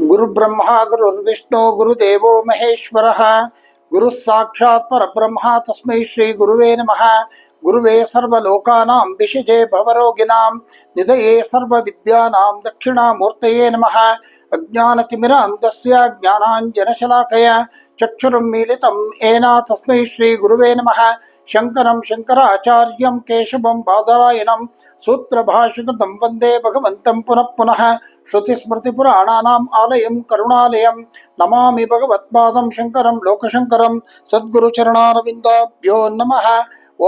गुरुब्रह्मा, गुरुर्विष्णु, गुरुदेवो महेश्वरः। गुरुः साक्षात् परब्रह्मा तस्मै श्रीगुरुवे नमः। गुरुवे सर्वलोकानां विषजे भवरोगिणां, निधये सर्वविद्यानां दक्षिणामूर्तये नमः। अज्ञानतिमिरान्धस्य ज्ञानाञ्जनशलाकया चक्षुरुन्मीलितं येन तस्मै श्रीगुरुवे नमः। शङ्करं शङ्कराचार्यं केशवं बादरायणं सूत्रभाषकृतं वंदे भगवन्तं पुनः पुनः। ஸ்ருதிஸ்மிருதிபுராணானாம் ஆலயம் கருணாலயம். நமாமி பகவத்பாதம் சங்கரம் லோகசங்கரம். சத்குரு சரணாரவிந்தாபியோ நம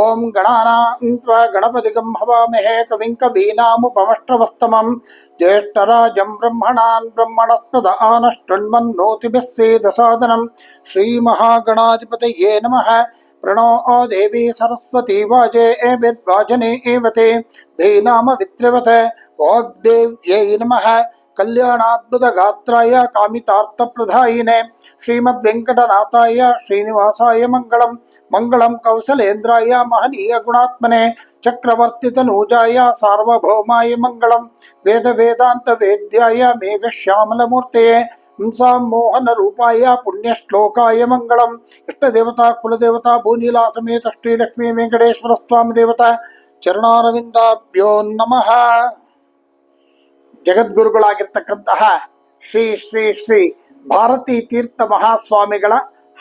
ஓம் கணானாந்த்வா கணபதிகம் ஹவாமஹே கவிம் கவீனாமுபமஷ்டவஸ்தமம் ज्येष्ठराजं ब्रह्मणान् ब्रह्मणस्पद आनष्टृण्वन्नोतिभिः सेदसादनं श्रीमहागणाधिपतये नमः प्रणो ओ देवी सरस्वती वाजे ए विद्वाजने एव ते धीनामवित्रिवत ஓக்தேவ் ஏ நம கல்யாணாத்புத காத்திராய காமிதார்த்த பிரதாயினே ஸ்ரீமத் வெங்கடநாத்தாய ஸ்ரீனிவாசாய மங்களம் மங்களம் கௌசலேந்திராய மகனீய குணாத்மனே சக்கரவர்த்தித நூஜாய சார்வபௌமாய மங்களம் வேத வேதாந்த வேத்யாய மேகஷியாமலமூர்த்தையே ஹம்சாம் மோகன ரூபாய புண்ணியஸ்லோகாய மங்களம் இஷ்ட தேவதா குலதேவதா பூனிலா சமேத ஸ்ரீலக்ஷ்மி வெங்கடேஸ்வர சுவாமி தேவதா चरणारविन्दाभ्यो नमः। ಜಗದ್ಗುರುಗಳಾಗಿರ್ತಕ್ಕಂತಹ ಶ್ರೀ ಶ್ರೀ ಶ್ರೀ ಭಾರತೀ ತೀರ್ಥ ಮಹಾಸ್ವಾಮಿಗಳ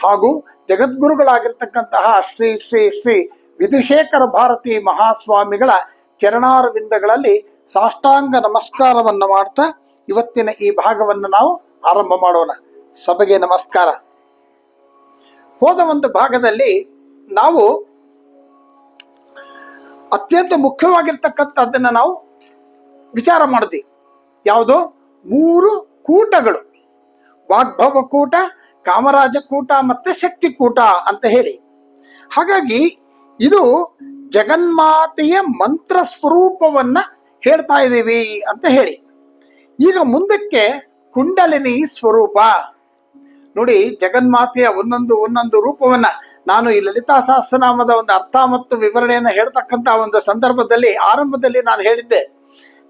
ಹಾಗೂ ಜಗದ್ಗುರುಗಳಾಗಿರ್ತಕ್ಕಂತಹ ಶ್ರೀ ಶ್ರೀ ಶ್ರೀ ವಿಧುಶೇಖರ ಭಾರತಿ ಮಹಾಸ್ವಾಮಿಗಳ ಚರಣಾರವಿಂದಗಳಲ್ಲಿ ಸಾಷ್ಟಾಂಗ ನಮಸ್ಕಾರವನ್ನು ಮಾಡ್ತಾ ಇವತ್ತಿನ ಈ ಭಾಗವನ್ನು ನಾವು ಆರಂಭ ಮಾಡೋಣ. ಸಭೆಗೆ ನಮಸ್ಕಾರ. ಹೋದ ಒಂದು ಭಾಗದಲ್ಲಿ ನಾವು ಅತ್ಯಂತ ಮುಖ್ಯವಾಗಿರ್ತಕ್ಕಂಥದ್ದನ್ನ ನಾವು ವಿಚಾರ ಮಾಡಿದ್ವಿ. ಯಾವುದು? ಮೂರು ಕೂಟಗಳು. ವಾಗ್ಭವ ಕೂಟ, ಕಾಮರಾಜ ಕೂಟ ಮತ್ತೆ ಶಕ್ತಿ ಕೂಟ ಅಂತ ಹೇಳಿ. ಹಾಗಾಗಿ ಇದು ಜಗನ್ಮಾತೆಯ ಮಂತ್ರ ಸ್ವರೂಪವನ್ನ ಹೇಳ್ತಾ ಇದ್ದೀವಿ ಅಂತ ಹೇಳಿ. ಈಗ ಮುಂದಕ್ಕೆ ಕುಂಡಲಿನಿ ಸ್ವರೂಪ. ನೋಡಿ, ಜಗನ್ಮಾತೆಯ ಒಂದೊಂದು ಒಂದೊಂದು ರೂಪವನ್ನ ನಾನು ಈ ಲಲಿತಾ ಸಹಸ್ರನಾಮದ ಒಂದು ಅರ್ಥ ಮತ್ತು ವಿವರಣೆಯನ್ನು ಹೇಳ್ತಕ್ಕಂತ ಒಂದು ಸಂದರ್ಭದಲ್ಲಿ, ಆರಂಭದಲ್ಲಿ ನಾನು ಹೇಳಿದ್ದೆ.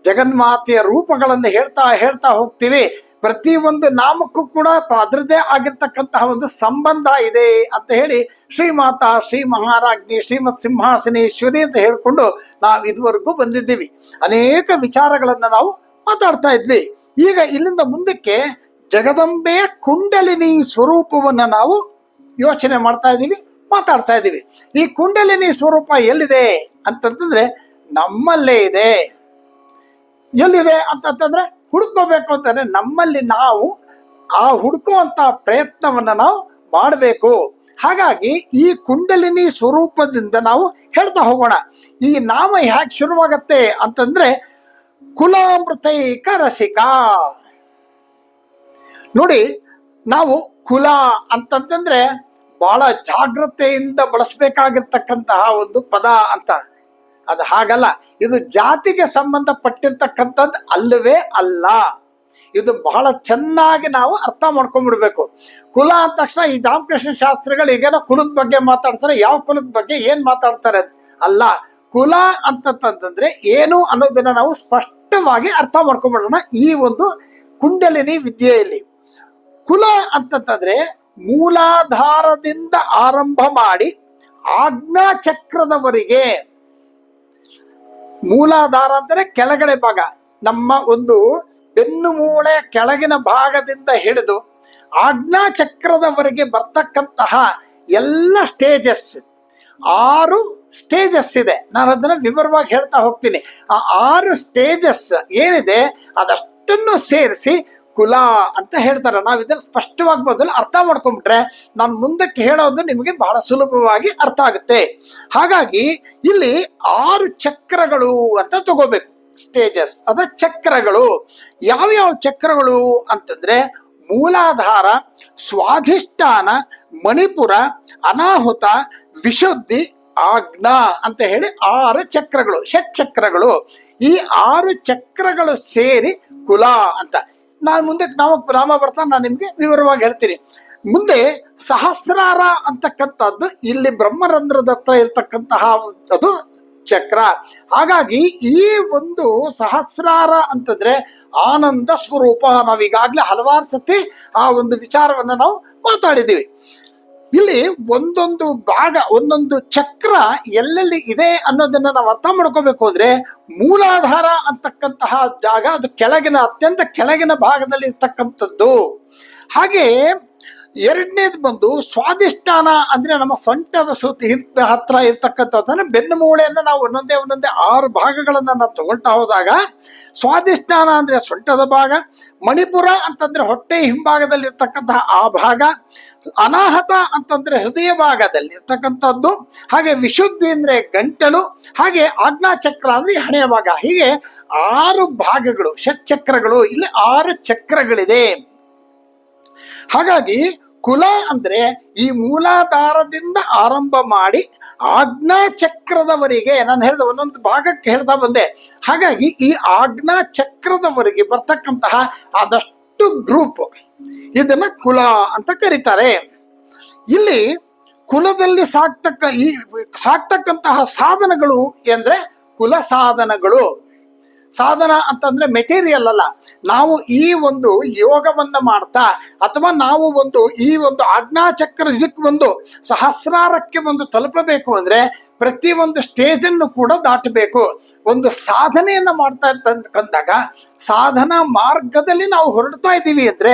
ಜಗನ್ಮಾತೆಯ ರೂಪಗಳನ್ನು ಹೇಳ್ತಾ ಹೇಳ್ತಾ ಹೋಗ್ತೀವಿ. ಪ್ರತಿ ಒಂದು ನಾಮಕ್ಕೂ ಕೂಡ ಅದರದ್ದೇ ಆಗಿರ್ತಕ್ಕಂತಹ ಒಂದು ಸಂಬಂಧ ಇದೆ ಅಂತ ಹೇಳಿ ಶ್ರೀಮಾತಾ, ಶ್ರೀ ಮಹಾರಾಜ್ಞಿ, ಶ್ರೀಮತ್ ಸಿಂಹಾಸನೇಶ್ವರಿ ಅಂತ ಹೇಳಿಕೊಂಡು ನಾವು ಇದುವರೆಗೂ ಬಂದಿದ್ದೀವಿ. ಅನೇಕ ವಿಚಾರಗಳನ್ನು ನಾವು ಮಾತಾಡ್ತಾ ಇದ್ವಿ. ಈಗ ಇಲ್ಲಿಂದ ಮುಂದಕ್ಕೆ ಜಗದಂಬೆಯ ಕುಂಡಲಿನಿ ಸ್ವರೂಪವನ್ನ ನಾವು ಯೋಚನೆ ಮಾಡ್ತಾ ಇದ್ದೀವಿ, ಮಾತಾಡ್ತಾ ಇದ್ದೀವಿ. ಈ ಕುಂಡಲಿನಿ ಸ್ವರೂಪ ಎಲ್ಲಿದೆ ಅಂತಂತಂದ್ರೆ ನಮ್ಮಲ್ಲೇ ಇದೆ. ಎಲ್ಲಿದೆ ಅಂತಂತಂದ್ರೆ ಹುಡ್ಕೋಬೇಕು ಅಂತಂದ್ರೆ ನಮ್ಮಲ್ಲಿ ನಾವು ಆ ಹುಡುಕುವಂತ ಪ್ರಯತ್ನವನ್ನ ನಾವು ಮಾಡಬೇಕು. ಹಾಗಾಗಿ ಈ ಕುಂಡಲಿನಿ ಸ್ವರೂಪದಿಂದ ನಾವು ಹೇಳ್ತಾ ಹೋಗೋಣ. ಈ ನಾಮ ಹ್ಯಾಕ್ ಶುರುವಾಗತ್ತೆ ಅಂತಂದ್ರೆ ಕುಲಾಮೃತೈಕ ರಸಿಕ. ನೋಡಿ, ನಾವು ಕುಲ ಅಂತಂತಂದ್ರೆ ಬಹಳ ಜಾಗ್ರತೆಯಿಂದ ಬಳಸಬೇಕಾಗಿರ್ತಕ್ಕಂತಹ ಒಂದು ಪದ ಅಂತ. ಅದು ಹಾಗಲ್ಲ. ಇದು ಜಾತಿಗೆ ಸಂಬಂಧಪಟ್ಟಿರ್ತಕ್ಕಂಥದ್ದು ಅಲ್ಲವೇ ಅಲ್ಲ. ಇದು ಬಹಳ ಚೆನ್ನಾಗಿ ನಾವು ಅರ್ಥ ಮಾಡ್ಕೊಂಡ್ಬಿಡ್ಬೇಕು ಕುಲ ಅಂದ ತಕ್ಷಣ ಈ ರಾಮಕೃಷ್ಣ ಶಾಸ್ತ್ರಿಗಳು ಈಗೇನೋ ಕುಲದ ಬಗ್ಗೆ ಮಾತಾಡ್ತಾರೆ, ಯಾವ ಕುಲದ ಬಗ್ಗೆ ಏನ್ ಮಾತಾಡ್ತಾರೆ ಅಲ್ಲ. ಕುಲ ಅಂತಂತಂದ್ರೆ ಏನು ಅನ್ನೋದನ್ನ ನಾವು ಸ್ಪಷ್ಟವಾಗಿ ಅರ್ಥ ಮಾಡ್ಕೊಂಡ್ಬಿಡೋಣ ಈ ಒಂದು ಕುಂಡಲಿನಿ ವಿದ್ಯೆಯಲ್ಲಿ. ಕುಲ ಅಂತಂತಂದ್ರೆ ಮೂಲಾಧಾರದಿಂದ ಆರಂಭ ಮಾಡಿ ಆಜ್ಞಾ ಚಕ್ರದವರೆಗೆ ಮೂಲಾಧಾರ ಅಂದರೆ ಕೆಳಗಡೆ ಭಾಗ. ನಮ್ಮ ಒಂದು ಬೆನ್ನು ಮೂಳೆ ಕೆಳಗಿನ ಭಾಗದಿಂದ ಹಿಡಿದು ಆಜ್ಞಾ ಚಕ್ರದವರೆಗೆ ಬರ್ತಕ್ಕಂತಹ ಎಲ್ಲ ಸ್ಟೇಜಸ್ ಆರು ಸ್ಟೇಜಸ್ ಇದೆ. ನಾನು ಅದನ್ನ ವಿವರವಾಗಿ ಹೇಳ್ತಾ ಹೋಗ್ತೀನಿ. ಆ ಆರು ಸ್ಟೇಜಸ್ ಏನಿದೆ ಅದಷ್ಟನ್ನು ಸೇರಿಸಿ ಕುಲ ಅಂತ ಹೇಳ್ತಾರೆ. ನಾವು ಇದನ್ನ ಸ್ಪಷ್ಟವಾಗಿ ಮೊದಲು ಅರ್ಥ ಮಾಡ್ಕೊಂಡ್ಬಿಟ್ರೆ ನಾನು ಮುಂದಕ್ಕೆ ಹೇಳೋದು ನಿಮಗೆ ಬಹಳ ಸುಲಭವಾಗಿ ಅರ್ಥ ಆಗುತ್ತೆ. ಹಾಗಾಗಿ ಇಲ್ಲಿ ಆರು ಚಕ್ರಗಳು ಅಂತ ತಗೋಬೇಕು. ಸ್ಟೇಜಸ್ ಅಂದ್ರೆ ಚಕ್ರಗಳು. ಯಾವ್ಯಾವ ಚಕ್ರಗಳು ಅಂತಂದ್ರೆ ಮೂಲಾಧಾರ, ಸ್ವಾಧಿಷ್ಠಾನ, ಮಣಿಪುರ, ಅನಾಹುತ, ವಿಶುದ್ಧಿ, ಆಜ್ಞಾ ಅಂತ ಹೇಳಿ ಆರು ಚಕ್ರಗಳು ಷಟ್ ಚಕ್ರಗಳು ಈ ಆರು ಚಕ್ರಗಳು ಸೇರಿ ಕುಲ ಅಂತ. ನಾನು ಮುಂದೆ ನಾವು ರಾಮ ಬರ್ತಾ ನಾನು ನಿಮಗೆ ವಿವರವಾಗಿ ಹೇಳ್ತೀನಿ. ಮುಂದೆ ಸಹಸ್ರಾರ ಅಂತಕ್ಕಂಥದ್ದು, ಇಲ್ಲಿ ಬ್ರಹ್ಮರಂಧ್ರದ ಹತ್ರ ಇರ್ತಕ್ಕಂತಹ ಅದು ಚಕ್ರ. ಹಾಗಾಗಿ ಈ ಒಂದು ಸಹಸ್ರಾರ ಅಂತಂದ್ರೆ ಆನಂದ ಸ್ವರೂಪ. ನಾವು ಈಗಾಗಲೇ ಹಲವಾರು ಸತಿ ಆ ಒಂದು ವಿಚಾರವನ್ನ ನಾವು ಮಾತಾಡಿದ್ದೀವಿ. ಇಲ್ಲಿ ಒಂದೊಂದು ಭಾಗ, ಒಂದೊಂದು ಚಕ್ರ ಎಲ್ಲೆಲ್ಲಿ ಇದೆ ಅನ್ನೋದನ್ನ ನಾವು ಅರ್ಥ ಮಾಡ್ಕೋಬೇಕು ಅಂದ್ರೆ ಮೂಲಾಧಾರ ಅಂತಕ್ಕಂತಹ ಜಾಗ ಅದು ಕೆಳಗಿನ, ಅತ್ಯಂತ ಕೆಳಗಿನ ಭಾಗದಲ್ಲಿ ಇರ್ತಕ್ಕಂಥದ್ದು. ಹಾಗೆ ಎರಡನೇದು ಬಂದು ಸ್ವಾದಿಷ್ಠಾನ ಅಂದ್ರೆ ನಮ್ಮ ಸೊಂಟದ ಸುತ್ತ ಹತ್ರ ಇರ್ತಕ್ಕಂಥದ್ದು ಅಂದ್ರೆ ಬೆನ್ನು ಮೂಳೆಯನ್ನು ನಾವು ಒಂದೊಂದೇ ಒಂದೊಂದೇ ಆರು ಭಾಗಗಳನ್ನ ನಾವು ತಗೊಳ್ತಾ ಹೋದಾಗ ಸ್ವಾದಿಷ್ಠಾನ ಅಂದ್ರೆ ಸೊಂಟದ ಭಾಗ, ಮಣಿಪುರ ಅಂತಂದ್ರೆ ಹೊಟ್ಟೆ ಹಿಂಭಾಗದಲ್ಲಿ ಇರ್ತಕ್ಕಂತಹ ಆ ಭಾಗ, ಅನಾಹತ ಅಂತಂದ್ರೆ ಹೃದಯ ಭಾಗದಲ್ಲಿ ಇರ್ತಕ್ಕಂಥದ್ದು ಹಾಗೆ ವಿಶುದ್ಧಿ ಅಂದ್ರೆ ಗಂಟಲು, ಹಾಗೆ ಆಜ್ಞಾಚಕ್ರ ಅಂದ್ರೆ ಹಣೆಯ ಭಾಗ. ಹೀಗೆ ಆರು ಭಾಗಗಳು, ಷಟ್ಚಕ್ರಗಳು, ಇಲ್ಲಿ ಆರು ಚಕ್ರಗಳಿದೆ. ಹಾಗಾಗಿ ಕುಲ ಅಂದ್ರೆ ಈ ಮೂಲಾಧಾರದಿಂದ ಆರಂಭ ಮಾಡಿ ಆಜ್ಞಾ ಚಕ್ರದವರೆಗೆ ನಾನು ಹೇಳಿದ ಒಂದೊಂದು ಭಾಗಕ್ಕೆ ಹೇಳ್ತಾ ಬಂದೆ. ಹಾಗಾಗಿ ಈ ಆಜ್ಞಾ ಚಕ್ರದವರೆಗೆ ಬರ್ತಕ್ಕಂತಹ ಆದಷ್ಟು ಗ್ರೂಪ್ ಇದನ್ನ ಕುಲ ಅಂತ ಕರೀತಾರೆ. ಇಲ್ಲಿ ಕುಲದಲ್ಲಿ ಸಾಕ್ತಕ್ಕ ಈ ಸಾಕ್ತಕ್ಕಂತಹ ಸಾಧನಗಳು ಎಂದ್ರೆ ಕುಲ ಸಾಧನಗಳು. ಸಾಧನ ಅಂತಂದ್ರೆ ಮೆಟೀರಿಯಲ್ ಅಲ್ಲ. ನಾವು ಈ ಒಂದು ಯೋಗವನ್ನ ಮಾಡ್ತಾ, ಅಥವಾ ನಾವು ಒಂದು ಈ ಒಂದು ಆಜ್ಞಾಚಕ್ರ ಇದಕ್ಕೆ ಒಂದು ಸಹಸ್ರಾರಕ್ಕೆ ಒಂದು ತಲುಪಬೇಕು ಅಂದ್ರೆ ಪ್ರತಿ ಒಂದು ಸ್ಟೇಜ್ ಅನ್ನು ಕೂಡ ದಾಟಬೇಕು. ಒಂದು ಸಾಧನೆಯನ್ನು ಮಾಡ್ತಾ ಇರ್ತಕ್ಕಂದಾಗ ಸಾಧನಾ ಮಾರ್ಗದಲ್ಲಿ ನಾವು ಹೊರಡ್ತಾ ಇದ್ದೀವಿ ಅಂದ್ರೆ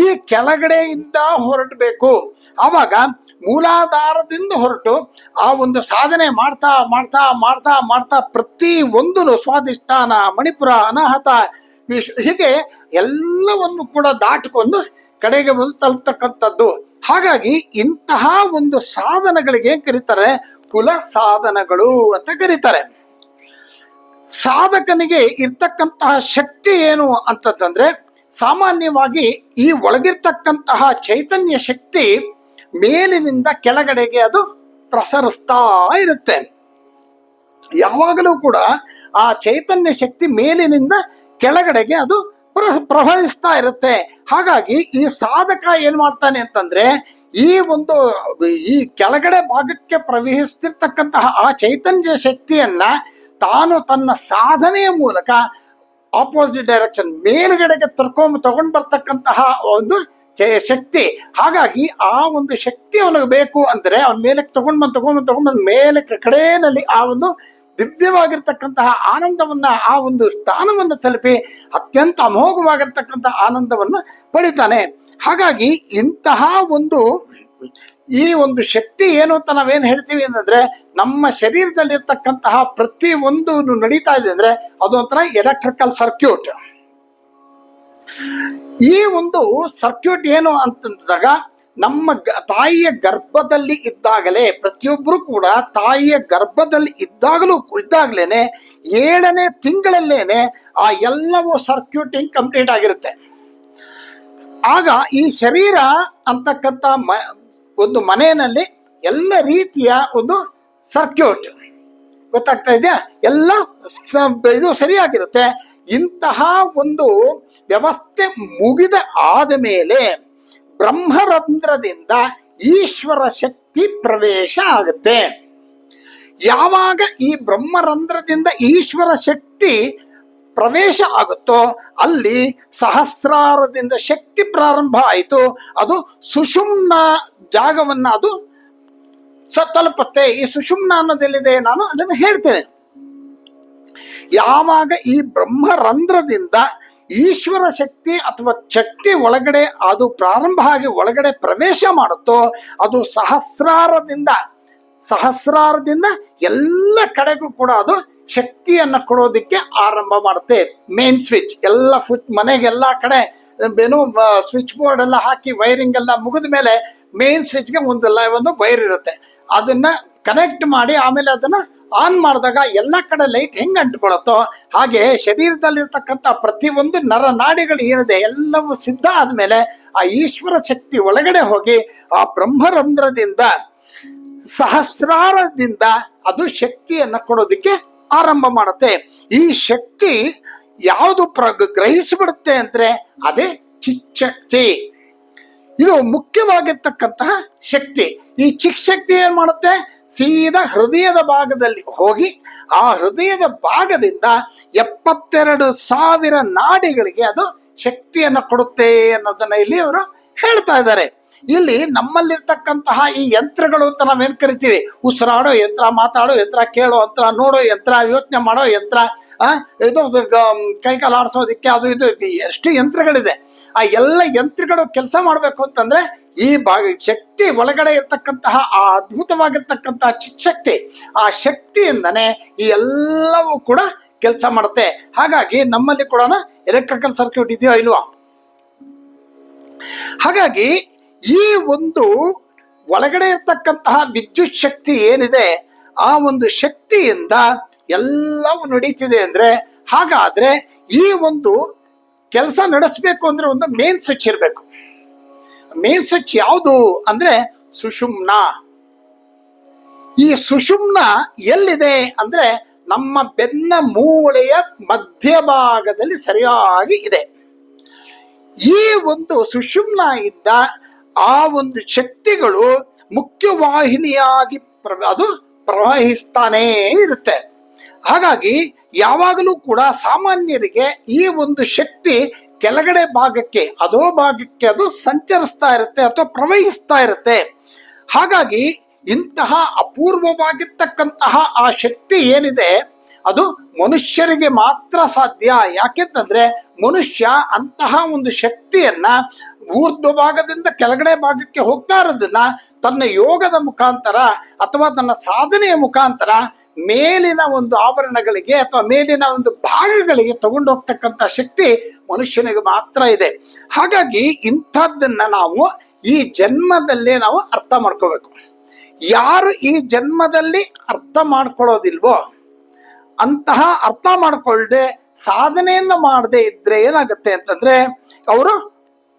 ಈ ಕೆಳಗಡೆಯಿಂದ ಹೊರಟಬೇಕು ಆವಾಗ ಮೂಲಾಧಾರದಿಂದ ಹೊರಟು ಆ ಒಂದು ಸಾಧನೆ ಮಾಡ್ತಾ ಮಾಡ್ತಾ ಮಾಡ್ತಾ ಮಾಡ್ತಾ ಪ್ರತಿ ಒಂದು ಸ್ವಾದಿಷ್ಠಾನ ಮಣಿಪುರ, ಅನಾಹತ ಹೀಗೆ ಎಲ್ಲವನ್ನು ಕೂಡ ದಾಟಿಕೊಂಡು ಕಡೆಗೆ ಬಂದು ತಲುಪ್ತಕ್ಕಂಥದ್ದು. ಹಾಗಾಗಿ ಇಂತಹ ಒಂದು ಸಾಧನಗಳಿಗೆ ಕರೀತಾರೆ ಕುಲ ಸಾಧನಗಳು ಅಂತ ಕರೀತಾರೆ. ಸಾಧಕನಿಗೆ ಇರ್ತಕ್ಕಂತಹ ಶಕ್ತಿ ಏನು ಅಂತಂದ್ರೆ ಸಾಮಾನ್ಯವಾಗಿ ಈ ಒಳಗಿರ್ತಕ್ಕಂತಹ ಚೈತನ್ಯ ಶಕ್ತಿ ಮೇಲಿನಿಂದ ಕೆಳಗಡೆಗೆ ಅದು ಪ್ರಸರಿಸ್ತಾ ಇರುತ್ತೆ. ಯಾವಾಗಲೂ ಕೂಡ ಆ ಚೈತನ್ಯ ಶಕ್ತಿ ಮೇಲಿನಿಂದ ಕೆಳಗಡೆಗೆ ಅದು ಪ್ರ- ಪ್ರವಹಿಸ್ತಾ ಇರುತ್ತೆ. ಹಾಗಾಗಿ ಈ ಸಾಧಕ ಏನ್ ಮಾಡ್ತಾನೆ ಅಂತಂದ್ರೆ ಈ ಒಂದು ಈ ಕೆಳಗಡೆ ಭಾಗಕ್ಕೆ ಪ್ರವಹಿಸ್ತಿರ್ತಕ್ಕಂತಹ ಆ ಚೈತನ್ಯ ಶಕ್ತಿಯನ್ನ ತಾನು ತನ್ನ ಸಾಧನೆಯ ಮೂಲಕ ಆಪೋಸಿಟ್ ಡೈರೆಕ್ಷನ್ ಮೇಲುಗಡೆಗೆ ತರ್ಕೊಂಡ್, ತಗೊಂಡ್ ಬರ್ತಕ್ಕಂತಹ ಒಂದು ಶಕ್ತಿ. ಹಾಗಾಗಿ ಆ ಒಂದು ಶಕ್ತಿ ಅವನಿಗೆ ಬೇಕು ಅಂದ್ರೆ ಅವನ ಮೇಲಕ್ಕೆ ತಗೊಂಡ್ ಬಂದು, ತಗೊಂಡ್ ಬಂದ್ ತಗೊಂಡ್ ಬಂದ್ ಮೇಲೆ ಕಡೆಯಲ್ಲಿ ಆ ಒಂದು ದಿವ್ಯವಾಗಿರ್ತಕ್ಕಂತಹ ಆನಂದವನ್ನ, ಆ ಒಂದು ಸ್ಥಾನವನ್ನು ತಲುಪಿ ಅತ್ಯಂತ ಅಮೋಘವಾಗಿರ್ತಕ್ಕಂತಹ ಆನಂದವನ್ನು ಪಡಿತಾನೆ. ಹಾಗಾಗಿ ಇಂತಹ ಒಂದು ಈ ಒಂದು ಶಕ್ತಿ ಏನು ಅಂತ ನಾವೇನ್ ಹೇಳ್ತೀವಿ ಅಂತಂದ್ರೆ ನಮ್ಮ ಶರೀರದಲ್ಲಿರ್ತಕ್ಕಂತಹ ಪ್ರತಿ ಒಂದು ನಡೀತಾ ಇದೆ ಅಂದ್ರೆ ಅದೊಂಥರ ಎಲೆಕ್ಟ್ರಿಕಲ್ ಸರ್ಕ್ಯೂಟ್ ಈ ಒಂದು ಸರ್ಕ್ಯೂಟ್ ಏನು ಅಂತಂದಾಗ ನಮ್ಮ ತಾಯಿಯ ಗರ್ಭದಲ್ಲಿ ಇದ್ದಾಗಲೇ ಪ್ರತಿಯೊಬ್ಬರು ಕೂಡ ತಾಯಿಯ ಗರ್ಭದಲ್ಲಿ ಇದ್ದಾಗಲೂ ಇದ್ದಾಗಲೇನೆ ಏಳನೇ ತಿಂಗಳಲ್ಲೇನೆ ಆ ಎಲ್ಲವೂ ಸರ್ಕ್ಯೂಟಿಂಗ್ ಕಂಪ್ಲೀಟ್ ಆಗಿರುತ್ತೆ. ಆಗ ಈ ಶರೀರ ಅಂತಕ್ಕಂಥ ಮ, ಒಂದು ಮನೆಯಲ್ಲಿ ಎಲ್ಲ ರೀತಿಯ ಒಂದು ಸರ್ಕ್ಯೂಟ್ ಗೊತ್ತಾಗ್ತಾ ಇದೆಯಾ? ಎಲ್ಲ ಇದು ಸರಿಯಾಗಿರುತ್ತೆ. ಇಂತಹ ಒಂದು ವ್ಯವಸ್ಥೆ ಮುಗಿದ ಆದ ಮೇಲೆ ಬ್ರಹ್ಮರಂಧ್ರದಿಂದ ಈಶ್ವರ ಶಕ್ತಿ ಪ್ರವೇಶ ಆಗುತ್ತೆ. ಯಾವಾಗ ಈ ಬ್ರಹ್ಮರಂಧ್ರದಿಂದ ಈಶ್ವರ ಶಕ್ತಿ ಪ್ರವೇಶ ಆಗುತ್ತೋ ಅಲ್ಲಿ ಸಹಸ್ರಾರದಿಂದ ಶಕ್ತಿ ಪ್ರಾರಂಭ ಆಯಿತು. ಅದು ಸುಷುಮ್ನ ಜಾಗವನ್ನ ಅದು ಸ ತಲುಪುತ್ತೆ. ಈ ಸುಷುಮ್ನ ಅನ್ನೋದೆಲ್ಲಿದೆ? ನಾನು ಅದನ್ನು ಹೇಳ್ತೇನೆ. ಯಾವಾಗ ಈ ಬ್ರಹ್ಮರಂಧ್ರದಿಂದ ಈಶ್ವರ ಶಕ್ತಿ ಅಥವಾ ಶಕ್ತಿ ಒಳಗಡೆ ಅದು ಪ್ರಾರಂಭ ಆಗಿ ಒಳಗಡೆ ಪ್ರವೇಶ ಮಾಡುತ್ತೋ, ಅದು ಸಹಸ್ರಾರದಿಂದ ಸಹಸ್ರಾರದಿಂದ ಎಲ್ಲ ಕಡೆಗೂ ಕೂಡ ಅದು ಶಕ್ತಿಯನ್ನ ಕೊಡೋದಕ್ಕೆ ಆರಂಭ ಮಾಡುತ್ತೆ ಮೇನ್ ಸ್ವಿಚ್ ಎಲ್ಲ ಫುಟ್ ಮನೆಗೆ ಎಲ್ಲ ಕಡೆ, ಏನು ಸ್ವಿಚ್ ಬೋರ್ಡ್ ಎಲ್ಲ ಹಾಕಿ ವೈರಿಂಗ್ ಎಲ್ಲ ಮುಗಿದ ಮೇಲೆ ಮೇನ್ ಸ್ವಿಚ್ಗೆ ಒಂದು ಲ- ಒಂದು ವೈರ್ ಇರುತ್ತೆ. ಅದನ್ನ ಕನೆಕ್ಟ್ ಮಾಡಿ ಆಮೇಲೆ ಅದನ್ನ ಆನ್ ಮಾಡಿದಾಗ ಎಲ್ಲ ಕಡೆ ಲೈಟ್ ಹೆಂಗ್ ಅಂಟ್ಕೊಳತ್ತೋ ಹಾಗೆ ಶರೀರದಲ್ಲಿರ್ತಕ್ಕಂಥ ಪ್ರತಿಯೊಂದು ನರನಾಡಿಗಳು ಏನಿದೆ, ಎಲ್ಲವೂ ಸಿದ್ಧ ಆದಮೇಲೆ ಆ ಈಶ್ವರ ಶಕ್ತಿ ಒಳಗಡೆ ಹೋಗಿ ಆ ಬ್ರಹ್ಮರಂಧ್ರದಿಂದ ಸಹಸ್ರಾರದಿಂದ ಅದು ಶಕ್ತಿಯನ್ನ ಕೊಡೋದಕ್ಕೆ ಆರಂಭ ಮಾಡುತ್ತೆ. ಈ ಶಕ್ತಿ ಯಾವುದು ಪ್ರ, ಗ್ರಹಿಸಿಬಿಡುತ್ತೆ ಅಂದ್ರೆ ಅದೇ ಚಿಚ್ಚಕ್ತಿ ಇದು ಮುಖ್ಯವಾಗಿರ್ತಕ್ಕಂತಹ ಶಕ್ತಿ. ಈ ಚಿಕ್ ಶಕ್ತಿ ಏನ್ ಮಾಡುತ್ತೆ? ಸೀದಾ ಹೃದಯದ ಭಾಗದಲ್ಲಿ ಹೋಗಿ ಆ ಹೃದಯದ ಭಾಗದಿಂದ ಎಪ್ಪತ್ತೆರಡು ಸಾವಿರ ನಾಡಿಗಳಿಗೆ ಅದು ಶಕ್ತಿಯನ್ನು ಕೊಡುತ್ತೆ ಅನ್ನೋದನ್ನ ಇಲ್ಲಿ ಅವರು ಹೇಳ್ತಾ ಇದ್ದಾರೆ. ಇಲ್ಲಿ ನಮ್ಮಲ್ಲಿರ್ತಕ್ಕಂತಹ ಈ ಯಂತ್ರಗಳು ಅಂತ ನಾವೇನ್ ಕರಿತೀವಿ? ಉಸಿರಾಡೋ ಯಂತ್ರ, ಮಾತಾಡೋ ಯಂತ್ರ, ಕೇಳೋ ಯಂತ್ರ, ನೋಡೋ ಯಂತ್ರ, ಯೋಚನೆ ಮಾಡೋ ಯಂತ್ರ ಇದು ಕೈಕಾಲು ಅದು ಇದು ಎಷ್ಟು ಯಂತ್ರಗಳಿದೆ. ಆ ಎಲ್ಲ ಯಂತ್ರಗಳು ಕೆಲಸ ಮಾಡಬೇಕು ಅಂತಂದ್ರೆ ಈ ಭಾಗ ಶಕ್ತಿ ಒಳಗಡೆ ಇರ್ತಕ್ಕಂತಹ, ಆ ಅದ್ಭುತವಾಗಿರ್ತಕ್ಕಂತಹ ಶಕ್ತಿ ಆ ಶಕ್ತಿಯಿಂದನೆ ಈ ಎಲ್ಲವೂ ಕೂಡ ಕೆಲಸ ಮಾಡುತ್ತೆ. ಹಾಗಾಗಿ ನಮ್ಮಲ್ಲಿ ಕೂಡ ಎಲೆಕ್ಟ್ರಿಕಲ್ ಸರ್ಕ್ಯೂಟ್ ಇದೆಯೋ ಇಲ್ವಾ? ಹಾಗಾಗಿ ಈ ಒಂದು ಒಳಗಡೆ ಇರ್ತಕ್ಕಂತಹ ವಿದ್ಯುತ್ ಶಕ್ತಿ ಏನಿದೆ, ಆ ಒಂದು ಶಕ್ತಿಯಿಂದ ಎಲ್ಲವೂ ನಡೀತಿದೆ ಅಂದ್ರೆ, ಹಾಗಾದ್ರೆ ಈ ಒಂದು ಕೆಲಸ ನಡೆಸಬೇಕು ಅಂದ್ರೆ ಒಂದು ಮೇನ್ ಸ್ವಿಚ್ ಇರಬೇಕು. ಮೇನ್ ಸ್ವಿಚ್ ಯಾವುದು ಅಂದ್ರೆ ಸುಷುಮ್ನ. ಈ ಸುಷುಮ್ನ ಎಲ್ಲಿದೆ ಅಂದ್ರೆ ನಮ್ಮ ಬೆನ್ನ ಮೂಳೆಯ ಮಧ್ಯಭಾಗದಲ್ಲಿ ಸರಿಯಾಗಿ ಇದೆ. ಈ ಒಂದು ಸುಷುಮ್ನ ಇಂದ ಆ ಒಂದು ಶಕ್ತಿಗಳು ಮುಖ್ಯವಾಹಿನಿಯಾಗಿ ಪ್ರ- ಅದು ಪ್ರವಹಿಸ್ತಾನೇ ಇರುತ್ತೆ. ಹಾಗಾಗಿ ಯಾವಾಗಲೂ ಕೂಡ ಸಾಮಾನ್ಯರಿಗೆ ಈ ಒಂದು ಶಕ್ತಿ ಕೆಳಗಡೆ ಭಾಗಕ್ಕೆ, ಅದೋ ಭಾಗಕ್ಕೆ ಅದು ಸಂಚರಿಸ್ತಾ ಇರುತ್ತೆ ಅಥವಾ ಪ್ರವಹಿಸ್ತಾ ಇರುತ್ತೆ. ಹಾಗಾಗಿ ಇಂತಹ ಅಪೂರ್ವವಾಗಿರ್ತಕ್ಕಂತಹ ಆ ಶಕ್ತಿ ಏನಿದೆ, ಅದು ಮನುಷ್ಯರಿಗೆ ಮಾತ್ರ ಸಾಧ್ಯ. ಯಾಕೆಂತಂದ್ರೆ ಮನುಷ್ಯ ಅಂತಹ ಒಂದು ಶಕ್ತಿಯನ್ನ ಊರ್ಧ್ವ ಭಾಗದಿಂದ ಕೆಳಗಡೆ ಭಾಗಕ್ಕೆ ಹೋಗ್ತಾ ಇರೋದನ್ನ ತನ್ನ ಯೋಗದ ಮುಖಾಂತರ ಅಥವಾ ತನ್ನ ಸಾಧನೆಯ ಮುಖಾಂತರ ಮೇಲಿನ ಒಂದು ಆವರಣಗಳಿಗೆ ಅಥವಾ ಮೇಲಿನ ಒಂದು ಭಾಗಗಳಿಗೆ ತಗೊಂಡು ಹೋಗ್ತಕ್ಕಂಥ ಶಕ್ತಿ ಮನುಷ್ಯನಿಗೆ ಮಾತ್ರ ಇದೆ. ಹಾಗಾಗಿ ಇಂಥದ್ದನ್ನ ನಾವು ಈ ಜನ್ಮದಲ್ಲೇ ನಾವು ಅರ್ಥ ಮಾಡ್ಕೋಬೇಕು. ಯಾರು ಈ ಜನ್ಮದಲ್ಲಿ ಅರ್ಥ ಮಾಡ್ಕೊಳ್ಳೋದಿಲ್ವೋ ಅಂತಹ ಅರ್ಥ ಮಾಡ್ಕೊಳ್ದೆ ಸಾಧನೆಯನ್ನು ಮಾಡದೆ ಇದ್ರೆ ಏನಾಗುತ್ತೆ ಅಂತಂದ್ರೆ, ಅವರು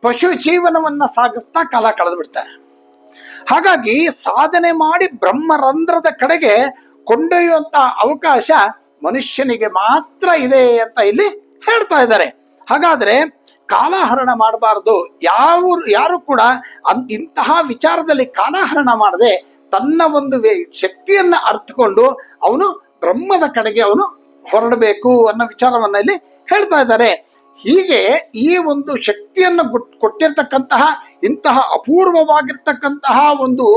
ಪಶು ಜೀವನವನ್ನ ಸಾಗಿಸ್ತಾ ಕಾಲ ಕಳೆದು ಬಿಡ್ತಾರೆ ಹಾಗಾಗಿ ಸಾಧನೆ ಮಾಡಿ ಬ್ರಹ್ಮರಂಧ್ರದ ಕಡೆಗೆ ಕೊಂಡೊಯ್ಯುವಂತ ಅವಕಾಶ ಮನುಷ್ಯನಿಗೆ ಮಾತ್ರ ಇದೆ ಅಂತ ಇಲ್ಲಿ ಹೇಳ್ತಾ ಇದ್ದಾರೆ. ಹಾಗಾದ್ರೆ ಕಾಲಹರಣ ಮಾಡಬಾರದು. ಯಾವ, ಯಾರು ಕೂಡ ಅನ್ ಇಂತಹ ವಿಚಾರದಲ್ಲಿ ಕಾಲಹರಣ ಮಾಡದೆ ತನ್ನ ಒಂದು ಶಕ್ತಿಯನ್ನ ಅರ್ಥಕೊಂಡು ಅವನು ಬ್ರಹ್ಮದ ಕಡೆಗೆ ಅವನು ಹೊರಡಬೇಕು ಅನ್ನೋ ವಿಚಾರವನ್ನ ಇಲ್ಲಿ ಹೇಳ್ತಾ ಇದ್ದಾರೆ. ಹೀಗೆ ಈ ಒಂದು ಶಕ್ತಿಯನ್ನು ಕೊಟ್ಟಿರ್ತಕ್ಕಂತಹ ಇಂತಹ ಅಪೂರ್ವವಾಗಿರ್ತಕ್ಕಂತಹ ಒಂದು,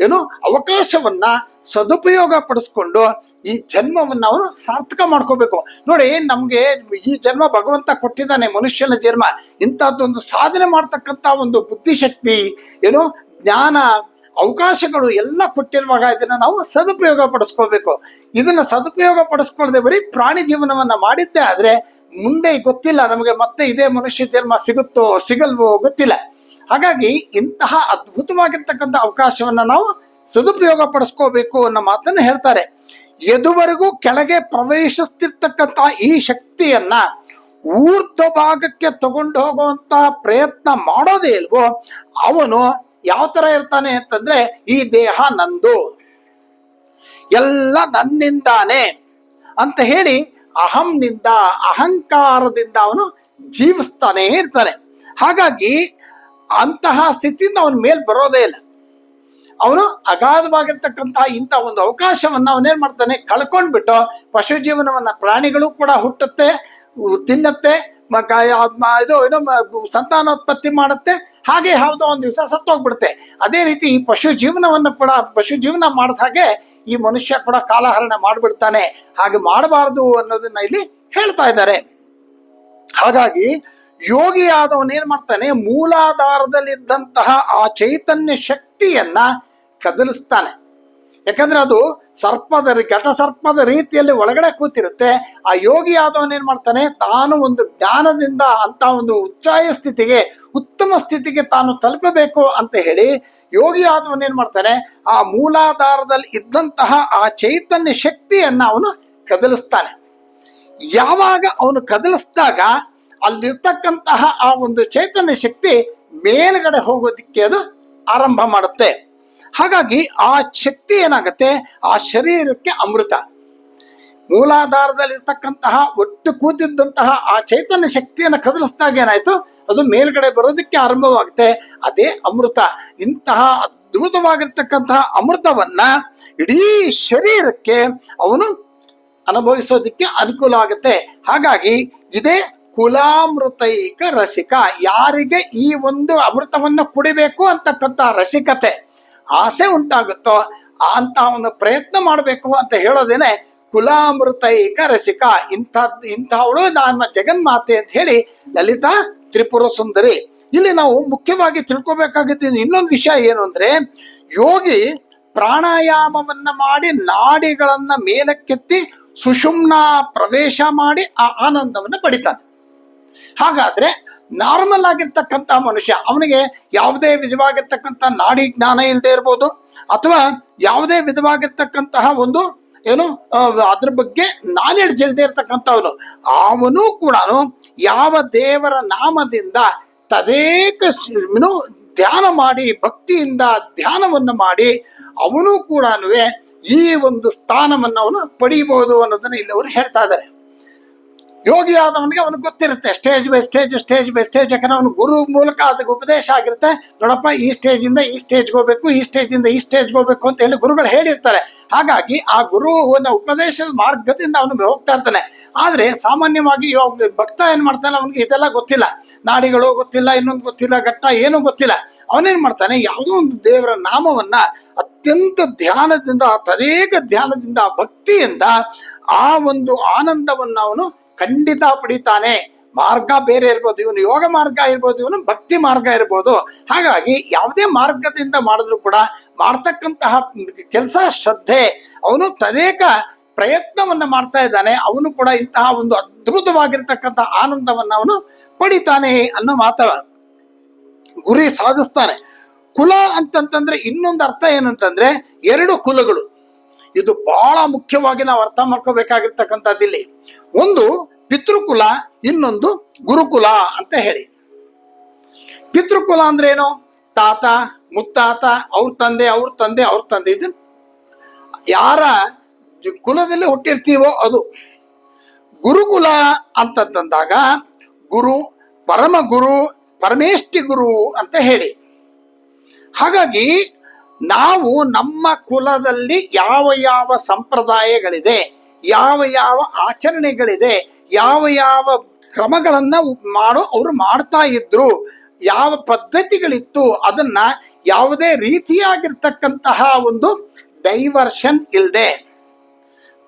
ಏನು, ಅವಕಾಶವನ್ನ ಸದುಪಯೋಗ ಪಡಿಸ್ಕೊಂಡು ಈ ಜನ್ಮವನ್ನ ಅವನು ಸಾರ್ಥಕ ಮಾಡ್ಕೋಬೇಕು. ನೋಡಿ, ನಮ್ಗೆ ಈ ಜನ್ಮ ಭಗವಂತ ಕೊಟ್ಟಿದ್ದಾನೆ, ಮನುಷ್ಯನ ಜನ್ಮ. ಇಂಥದ್ದೊಂದು ಸಾಧನೆ ಮಾಡ್ತಕ್ಕಂಥ ಒಂದು ಬುದ್ಧಿಶಕ್ತಿ, ಏನು, ಜ್ಞಾನ, ಅವಕಾಶಗಳು ಎಲ್ಲ ಕೊಟ್ಟಿರುವಾಗ ಇದನ್ನ ನಾವು ಸದುಪಯೋಗ ಪಡಿಸ್ಕೋಬೇಕು. ಇದನ್ನ ಸದುಪಯೋಗ ಪಡಿಸ್ಕೊಳ್ಳದೆ ಬರೀ ಪ್ರಾಣಿ ಜೀವನವನ್ನ ಮಾಡಿದ್ದೆ ಆದ್ರೆ ಮುಂದೆ ಗೊತ್ತಿಲ್ಲ, ನಮಗೆ ಮತ್ತೆ ಇದೇ ಮನುಷ್ಯ ಜನ್ಮ ಸಿಗುತ್ತೋ, ಸಿಗಲ್ವೋ ಗೊತ್ತಿಲ್ಲ. ಹಾಗಾಗಿ ಇಂತಹ ಅದ್ಭುತವಾಗಿರ್ತಕ್ಕಂಥ ಅವಕಾಶವನ್ನ ನಾವು ಸದುಪಯೋಗ ಪಡಿಸ್ಕೋಬೇಕು ಅನ್ನೋ ಮಾತನ್ನ ಹೇಳ್ತಾರೆ. ಎದುವರೆಗೂ ಕೆಳಗೆ ಪ್ರವೇಶಿಸ್ತಿರ್ತಕ್ಕಂಥ ಈ ಶಕ್ತಿಯನ್ನ ಊರ್ಧ್ವ ಭಾಗಕ್ಕೆ ತಗೊಂಡು ಹೋಗುವಂತ ಪ್ರಯತ್ನ ಮಾಡೋದೇ ಇಲ್ವೋ, ಅವನು ಯಾವ ತರ ಇರ್ತಾನೆ ಅಂತಂದ್ರೆ, ಈ ದೇಹ ನಂದು. ಎಲ್ಲ ನನ್ನಿಂದಾನೆ. ಅಂತ ಹೇಳಿ ಅಹಂನಿಂದ, ಅಹಂಕಾರದಿಂದ ಅವನು ಜೀವಿಸ್ತಾನೆ ಇರ್ತಾನೆ. ಹಾಗಾಗಿ ಅಂತಹ ಸ್ಥಿತಿಯಿಂದ ಅವನ ಮೇಲೆ ಬರೋದೇ ಇಲ್ಲ. ಅವನು ಅಗಾಧವಾಗಿರ್ತಕ್ಕಂತಹ ಇಂಥ ಒಂದು ಅವಕಾಶವನ್ನ ಅವನೇನ್ ಮಾಡ್ತಾನೆ? ಕಳ್ಕೊಂಡ್ಬಿಟ್ಟು ಪಶು ಜೀವನವನ್ನ ಪ್ರಾಣಿಗಳು ಕೂಡ ಹುಟ್ಟುತ್ತೆ, ತಿನ್ನತ್ತೆ ಇದು, ಏನೋ ಸಂತಾನೋತ್ಪತ್ತಿ ಮಾಡುತ್ತೆ. ಹಾಗೆ ಯಾವುದೋ ಒಂದು ದಿವಸ ಸತ್ತೋಗ್ಬಿಡುತ್ತೆ. ಅದೇ ರೀತಿ ಈ ಪಶು ಜೀವನವನ್ನು ಕೂಡ ಪಶು ಜೀವನ ಮಾಡಿದ ಹಾಗೆ ಈ ಮನುಷ್ಯ ಕೂಡ ಕಾಲಹರಣ ಮಾಡಿಬಿಡ್ತಾನೆ. ಹಾಗೆ ಮಾಡಬಾರದು ಅನ್ನೋದನ್ನ ಇಲ್ಲಿ ಹೇಳ್ತಾ ಇದ್ದಾರೆ. ಹಾಗಾಗಿ ಯೋಗಿ ಏನ್ ಮಾಡ್ತಾನೆ? ಮೂಲಾಧಾರದಲ್ಲಿದ್ದಂತಹ ಆ ಚೈತನ್ಯ ಶಕ್ತಿಯನ್ನ ಕದಲಿಸ್ತಾನೆ. ಯಾಕಂದ್ರೆ ಅದು ಸರ್ಪದ ಘಟ ಸರ್ಪದ ರೀತಿಯಲ್ಲಿ ಒಳಗಡೆ ಕೂತಿರುತ್ತೆ. ಆ ಯೋಗಿ ಆದವನ್ ಏನ್ ಮಾಡ್ತಾನೆ? ತಾನು ಒಂದು ಜ್ಞಾನದಿಂದ ಅಂತ ಒಂದು ಉಚ್ಚಾಯ ಸ್ಥಿತಿಗೆ, ಉತ್ತಮ ಸ್ಥಿತಿಗೆ ತಾನು ತಲುಪಬೇಕು ಅಂತ ಹೇಳಿ ಯೋಗಿ ಆದವನ್ ಏನ್ ಮಾಡ್ತಾನೆ? ಆ ಮೂಲಾಧಾರದಲ್ಲಿ ಇದ್ದಂತಹ ಆ ಚೈತನ್ಯ ಶಕ್ತಿಯನ್ನ ಅವನು ಕದಲಿಸ್ತಾನೆ. ಯಾವಾಗ ಅವನು ಕದಲಿಸಿದಾಗ ಅಲ್ಲಿರ್ತಕ್ಕಂತಹ ಆ ಒಂದು ಚೈತನ್ಯ ಶಕ್ತಿ ಮೇಲ್ಗಡೆ ಹೋಗೋದಿಕ್ಕೆ ಅದು ಆರಂಭ ಮಾಡುತ್ತೆ. ಹಾಗಾಗಿ ಆ ಶಕ್ತಿ ಏನಾಗುತ್ತೆ? ಆ ಶರೀರಕ್ಕೆ ಅಮೃತ. ಮೂಲಾಧಾರದಲ್ಲಿರ್ತಕ್ಕಂತಹ ಒಟ್ಟು ಕೂತಿದ್ದಂತಹ ಆ ಚೈತನ್ಯ ಶಕ್ತಿಯನ್ನು ಕದಲಿಸಿದಾಗ ಏನಾಯ್ತು? ಅದು ಮೇಲ್ಗಡೆ ಬರೋದಕ್ಕೆ ಆರಂಭವಾಗುತ್ತೆ. ಅದೇ ಅಮೃತ. ಇಂತಹ ಅದ್ಭುತವಾಗಿರ್ತಕ್ಕಂತಹ ಅಮೃತವನ್ನ ಇಡೀ ಶರೀರಕ್ಕೆ ಅವನು ಅನುಭವಿಸೋದಕ್ಕೆ ಅನುಕೂಲ ಆಗುತ್ತೆ. ಹಾಗಾಗಿ ಇದೇ ಕುಲಾಮೃತೈಕ ರಸಿಕ. ಯಾರಿಗೆ ಈ ಒಂದು ಅಮೃತವನ್ನು ಕುಡಿಬೇಕು ಅಂತಕ್ಕಂಥ ರಸಿಕತೆ ಆಸೆ ಉಂಟಾಗುತ್ತೋ ಅಂತ ಒಂದು ಪ್ರಯತ್ನ ಮಾಡಬೇಕು ಅಂತ ಹೇಳೋದೇನೆ ಕುಲಾಮೃತೈಕ ರಸಿಕ ಇಂಥ ಇಂಥವಳು ನಮ್ಮ ಜಗನ್ಮಾತೆ ಅಂತ ಹೇಳಿ ಲಲಿತಾ ತ್ರಿಪುರ ಸುಂದರಿ. ಇಲ್ಲಿ ನಾವು ಮುಖ್ಯವಾಗಿ ತಿಳ್ಕೊಬೇಕಾಗಿದ್ದು ಇನ್ನೊಂದು ವಿಷಯ ಏನು ಅಂದ್ರೆ, ಯೋಗಿ ಪ್ರಾಣಾಯಾಮವನ್ನ ಮಾಡಿ ನಾಡಿಗಳನ್ನ ಮೇಲಕ್ಕೆತ್ತಿ ಸುಷುಮ್ನ ಪ್ರವೇಶ ಮಾಡಿ ಆ ಆನಂದವನ್ನು ಪಡಿತಾನೆ. ಹಾಗಾದ್ರೆ ನಾರ್ಮಲ್ ಆಗಿರ್ತಕ್ಕಂಥ ಮನುಷ್ಯ ಅವನಿಗೆ ಯಾವುದೇ ವಿಧವಾಗಿರ್ತಕ್ಕಂಥ ನಾಡಿ ಜ್ಞಾನ ಇಲ್ಲದೆ ಇರ್ಬೋದು, ಅಥವಾ ಯಾವುದೇ ವಿಧವಾಗಿರ್ತಕ್ಕಂತಹ ಒಂದು ಏನು? ಅದ್ರ ಬಗ್ಗೆ ನಾಲೆಡ್ಜ್ ಇಲ್ಲದೆ ಇರ್ತಕ್ಕಂಥವನು. ಅವನು ಕೂಡ ಯಾವ ದೇವರ ನಾಮದಿಂದ ತದೇಕ ಧ್ಯಾನ ಮಾಡಿ, ಭಕ್ತಿಯಿಂದ ಧ್ಯಾನವನ್ನು ಮಾಡಿ ಅವನು ಕೂಡ ಈ ಒಂದು ಸ್ಥಾನವನ್ನು ಅವನು ಪಡೀಬಹುದು ಅನ್ನೋದನ್ನ ಇಲ್ಲಿ ಅವರು ಹೇಳ್ತಾ ಇದ್ದಾರೆ. ಯೋಗಿ ಆದವನಿಗೆ ಅವನಿಗೆ ಗೊತ್ತಿರುತ್ತೆ stage by stage stage by stage ಯಾಕಂದ್ರೆ ಅವನು ಗುರು ಮೂಲಕ ಅದಕ್ಕೆ ಉಪದೇಶ ಆಗಿರುತ್ತೆ. ನೋಡಪ್ಪ, ಈ ಸ್ಟೇಜ್ ಇಂದ ಈ ಸ್ಟೇಜ್ಗೆ ಹೋಗ್ಬೇಕು, ಈ ಸ್ಟೇಜ್ ಇಂದ ಈ ಸ್ಟೇಜ್ಗೆ ಹೋಗ್ಬೇಕು ಅಂತ ಹೇಳಿ ಗುರುಗಳು ಹೇಳಿರ್ತಾರೆ. ಹಾಗಾಗಿ ಆ ಗುರುವಿನ ಉಪದೇಶದ ಮಾರ್ಗದಿಂದ ಅವನು ಹೋಗ್ತಾ ಇರ್ತಾನೆ. ಆದ್ರೆ ಸಾಮಾನ್ಯವಾಗಿ ಭಕ್ತ ಏನ್ ಮಾಡ್ತಾನೆ? ಅವನಿಗೆ ಇದೆಲ್ಲ ಗೊತ್ತಿಲ್ಲ. ನಾಡಿಗಳು ಗೊತ್ತಿಲ್ಲ, ಇನ್ನೊಂದು ಗೊತ್ತಿಲ್ಲ, ಘಟ್ಟ ಏನೂ ಗೊತ್ತಿಲ್ಲ. ಅವನೇನ್ ಮಾಡ್ತಾನೆ? ಯಾವುದೋ ಒಂದು ದೇವರ ನಾಮವನ್ನ ಅತ್ಯಂತ ಧ್ಯಾನದಿಂದ, ತದೇಕ ಧ್ಯಾನದಿಂದ, ಭಕ್ತಿಯಿಂದ ಆ ಒಂದು ಆನಂದವನ್ನ ಅವನು ಖಂಡಿತ ಪಡಿತಾನೆ. ಮಾರ್ಗ ಬೇರೆ ಇರ್ಬೋದು, ಇವನು ಯೋಗ ಮಾರ್ಗ ಇರ್ಬೋದು, ಇವನು ಭಕ್ತಿ ಮಾರ್ಗ ಇರ್ಬೋದು. ಹಾಗಾಗಿ ಯಾವುದೇ ಮಾರ್ಗದಿಂದ ಮಾಡಿದ್ರು ಕೂಡ ಮಾಡ್ತಕ್ಕಂತಹ ಕೆಲಸ ಶ್ರದ್ಧೆ, ಅವನು ತದೇಕ ಪ್ರಯತ್ನವನ್ನ ಮಾಡ್ತಾ ಇದ್ದಾನೆ, ಅವನು ಕೂಡ ಇಂತಹ ಒಂದು ಅದ್ಭುತವಾಗಿರ್ತಕ್ಕಂಥ ಆನಂದವನ್ನ ಅವನು ಪಡಿತಾನೆ ಅನ್ನೋ ಮಾತ ಗುರಿ ಸಾಧಿಸ್ತಾನೆ. ಕುಲ ಅಂತಂತಂದ್ರೆ ಇನ್ನೊಂದು ಅರ್ಥ ಏನಂತಂದ್ರೆ ಎರಡು ಕುಲಗಳು. ಇದು ಬಹಳ ಮುಖ್ಯವಾಗಿ ನಾವು ಅರ್ಥ ಮಾಡ್ಕೋಬೇಕಾಗಿರ್ತಕ್ಕಂಥದ್ದು ಇಲ್ಲಿ ಒಂದು ಪಿತೃಕುಲ ಇನ್ನೊಂದು ಗುರುಕುಲ ಅಂತ ಹೇಳಿ. ಪಿತೃಕುಲ ಅಂದ್ರೆ ಏನು? ತಾತ, ಮುತ್ತಾತ, ಅವ್ರ ತಂದೆ ಅವ್ರ ತಂದೆ ಅವ್ರ ತಂದೆ. ಇದು ಯಾರ ಕುಲದಲ್ಲಿ ಹುಟ್ಟಿರ್ತೀವೋ ಅದು. ಗುರುಕುಲ ಅಂತಂದಾಗ ಗುರು, ಪರಮ ಗುರು, ಪರಮೇಷ್ಠಿ ಗುರು ಅಂತ ಹೇಳಿ. ಹಾಗಾಗಿ ನಾವು ನಮ್ಮ ಕುಲದಲ್ಲಿ ಯಾವ ಯಾವ ಸಂಪ್ರದಾಯಗಳಿದೆ, ಯಾವ ಯಾವ ಆಚರಣೆಗಳಿದೆ, ಯಾವ ಯಾವ ಕ್ರಮಗಳನ್ನ ಮಾಡೋ, ಅವರು ಮಾಡ್ತಾ ಇದ್ರು. ಯಾವ ಪದ್ಧತಿಗಳಿತ್ತು, ಅದನ್ನ ಯಾವುದೇ ರೀತಿಯಾಗಿರ್ತಕ್ಕಂತಹ ಒಂದು ಡೈವರ್ಷನ್ ಇಲ್ಲದೆ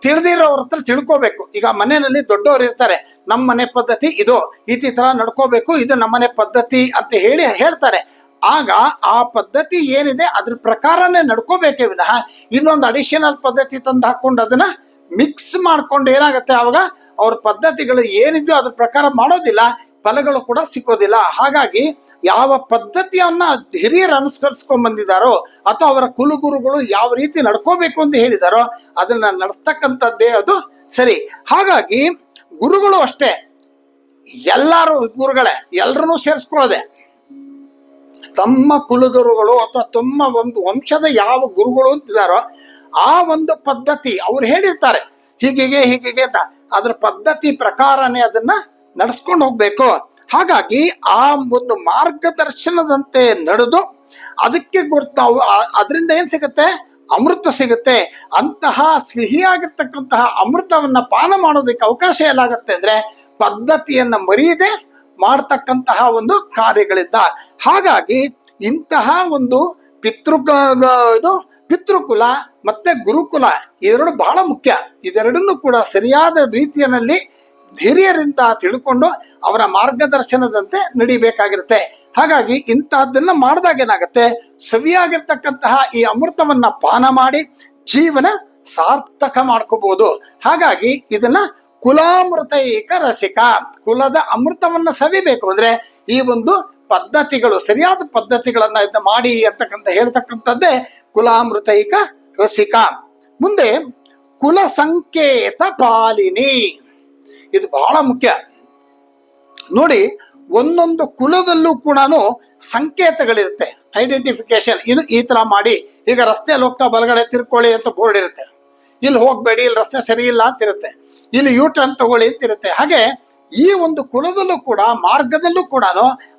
ತಿಳಿದಿರೋರ ಹತ್ರ ತಿಳ್ಕೋಬೇಕು. ಈಗ ಮನೆಯಲ್ಲಿ ದೊಡ್ಡವರು ಇರ್ತಾರೆ ನಮ್ಮ ಮನೆ ಪದ್ಧತಿ ಇದು, ಈ ತರ ನಡ್ಕೋಬೇಕು, ಇದು ನಮ್ಮನೆ ಪದ್ಧತಿ ಅಂತ ಹೇಳಿ ಹೇಳ್ತಾರೆ. ಆಗ ಆ ಪದ್ಧತಿ ಏನಿದೆ, ಅದ್ರ ಪ್ರಕಾರನೇ ನಡ್ಕೋಬೇಕೇ ವಿನಃ ಇನ್ನೊಂದು ಅಡಿಷನಲ್ ಪದ್ಧತಿ ತಂದು ಹಾಕೊಂಡು ಅದನ್ನ ಮಿಕ್ಸ್ ಮಾಡ್ಕೊಂಡು ಏನಾಗುತ್ತೆ ಅವಾಗ? ಅವ್ರ ಪದ್ಧತಿಗಳು ಏನಿದೆಯೋ ಅದ್ರ ಪ್ರಕಾರ ಮಾಡೋದಿಲ್ಲ, ಫಲಗಳು ಕೂಡ ಸಿಕ್ಕೋದಿಲ್ಲ. ಹಾಗಾಗಿ ಯಾವ ಪದ್ಧತಿಯನ್ನ ಹಿರಿಯರು ಅನುಸರಿಸ್ಕೊಂಡ್ ಬಂದಿದ್ದಾರೋ ಅಥವಾ ಅವರ ಕುಲಗುರುಗಳು ಯಾವ ರೀತಿ ನಡ್ಕೋಬೇಕು ಅಂತ ಹೇಳಿದಾರೋ ಅದನ್ನ ನಡೆಸ್ತಕ್ಕಂಥದ್ದೇ ಅದು ಸರಿ. ಹಾಗಾಗಿ ಗುರುಗಳು ಅಷ್ಟೇ. ಎಲ್ಲಾರು ಗುರುಗಳೇ, ಎಲ್ರನ್ನೂ ಸೇರಿಸ್ಕೊಳ್ಳೋದೆ. ತಮ್ಮ ಕುಲಗುರುಗಳು ಅಥವಾ ತಮ್ಮ ಒಂದು ವಂಶದ ಯಾವ ಗುರುಗಳು ಅಂತಿದಾರೋ ಆ ಒಂದು ಪದ್ಧತಿ ಅವ್ರು ಹೇಳಿರ್ತಾರೆ. ಹೀಗೆ ಹೀಗೆ ಅಂತ. ಅದ್ರ ಪದ್ಧತಿ ಪ್ರಕಾರನೇ ಅದನ್ನ ನಡೆಸ್ಕೊಂಡು ಹೋಗ್ಬೇಕು. ಹಾಗಾಗಿ ಆ ಒಂದು ಮಾರ್ಗದರ್ಶನದಂತೆ ನಡೆದು ಅದಕ್ಕೆ ಗುರ್ತಾವು ಅದರಿಂದ ಏನ್ ಸಿಗುತ್ತೆ? ಅಮೃತ ಸಿಗುತ್ತೆ. ಅಂತಹ ಸಿಹಿಯಾಗಿರ್ತಕ್ಕಂತಹ ಅಮೃತವನ್ನ ಪಾನ ಮಾಡೋದಕ್ಕೆ ಅವಕಾಶ ಎಲ್ಲಾಗತ್ತೆ ಅಂದ್ರೆ ಪದ್ಧತಿಯನ್ನ ಮರೆಯದೆ ಮಾಡ್ತಕ್ಕಂತಹ ಒಂದು ಕಾರ್ಯಗಳಿಂದ ಹಾಗಾಗಿ ಇಂತಹ ಒಂದು ಪಿತೃ ಇದು ಪಿತೃಕುಲ ಮತ್ತೆ ಗುರುಕುಲ ಇದೆರಡು ಬಹಳ ಮುಖ್ಯ. ಇದೆರಡನ್ನೂ ಕೂಡ ಸರಿಯಾದ ರೀತಿಯಲ್ಲಿ ಧೈರ್ಯರಿಂದ ತಿಳ್ಕೊಂಡು ಅವರ ಮಾರ್ಗದರ್ಶನದಂತೆ ನಡಿಬೇಕಾಗಿರುತ್ತೆ. ಹಾಗಾಗಿ ಇಂತಹದ್ದನ್ನ ಮಾಡಿದಾಗ ಏನಾಗುತ್ತೆ? ಸವಿಯಾಗಿರ್ತಕ್ಕಂತಹ ಈ ಅಮೃತವನ್ನ ಪಾನ ಮಾಡಿ ಜೀವನ ಸಾರ್ಥಕ ಮಾಡ್ಕೋಬಹುದು. ಹಾಗಾಗಿ ಇದನ್ನ ಕುಲಾಮೃತೈಕ ರಸಿಕ. ಕುಲದ ಅಮೃತವನ್ನ ಸವಿಬೇಕು ಅಂದ್ರೆ ಈ ಒಂದು ಪದ್ಧತಿಗಳು, ಸರಿಯಾದ ಪದ್ಧತಿಗಳನ್ನ ಇದನ್ನ ಮಾಡಿ ಅಂತಕ್ಕಂಥ ಹೇಳ್ತಕ್ಕಂಥದ್ದೇ ಕುಲಾಮೃತೈಕ ರಸಿಕ. ಮುಂದೆ ಕುಲ ಸಂಕೇತ ಪಾಲಿನಿ. ಇದು ಬಹಳ ಮುಖ್ಯ. ನೋಡಿ, ಒಂದೊಂದು ಕುಲದಲ್ಲೂ ಕೂಡ ಸಂಕೇತಗಳಿರುತ್ತೆ. ಐಡೆಂಟಿಫಿಕೇಶನ್ ಇದು ಈ ತರ ಮಾಡಿ. ಈಗ ರಸ್ತೆಯಲ್ಲಿ ಹೋಗ್ತಾ ಬಲಗಡೆ ತಿರ್ಕೊಳ್ಳಿ ಅಂತ ಬೋರ್ಡ್ ಇರುತ್ತೆ. ಇಲ್ಲಿ ಹೋಗ್ಬೇಡಿ, ಇಲ್ಲಿ ರಸ್ತೆ ಸರಿ ಇಲ್ಲ ಅಂತ ಇರುತ್ತೆ. ಇಲ್ಲಿ ಯೂ ಟರ್ನ್ ತಗೊಳ್ಳಿ ಅಂತ ಇರುತ್ತೆ. ಹಾಗೆ ಈ ಒಂದು ಕುಲದಲ್ಲೂ ಕೂಡ, ಮಾರ್ಗದಲ್ಲೂ ಕೂಡ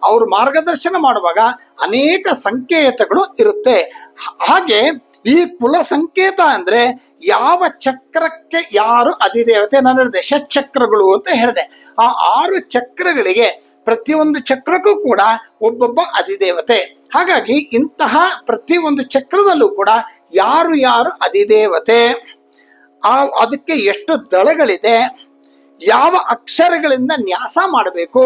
ಅವರು ಮಾರ್ಗದರ್ಶನ ಮಾಡುವಾಗ ಅನೇಕ ಸಂಕೇತಗಳು ಇರುತ್ತೆ. ಹಾಗೆ ಈ ಕುಲ ಸಂಕೇತ ಅಂದ್ರೆ ಯಾವ ಚಕ್ರಕ್ಕೆ ಯಾರು ಅಧಿದೇವತೆ ನಾನು ಹೇಳಿದೆ. ಷಟ್ಚಕ್ರಗಳು ಅಂತ ಹೇಳಿದೆ. ಆ ಆರು ಚಕ್ರಗಳಿಗೆ ಪ್ರತಿಯೊಂದು ಚಕ್ರಕ್ಕೂ ಕೂಡ ಒಬ್ಬೊಬ್ಬ ಅಧಿದೇವತೆ ಹಾಗಾಗಿ ಇಂತಹ ಪ್ರತಿಯೊಂದು ಚಕ್ರದಲ್ಲೂ ಕೂಡ ಯಾರು ಯಾರು ಅಧಿದೇವತೆ ಆ, ಅದಕ್ಕೆ ಎಷ್ಟು ದಳಗಳಿದೆ, ಯಾವ ಅಕ್ಷರಗಳಿಂದ ನ್ಯಾಸ ಮಾಡಬೇಕು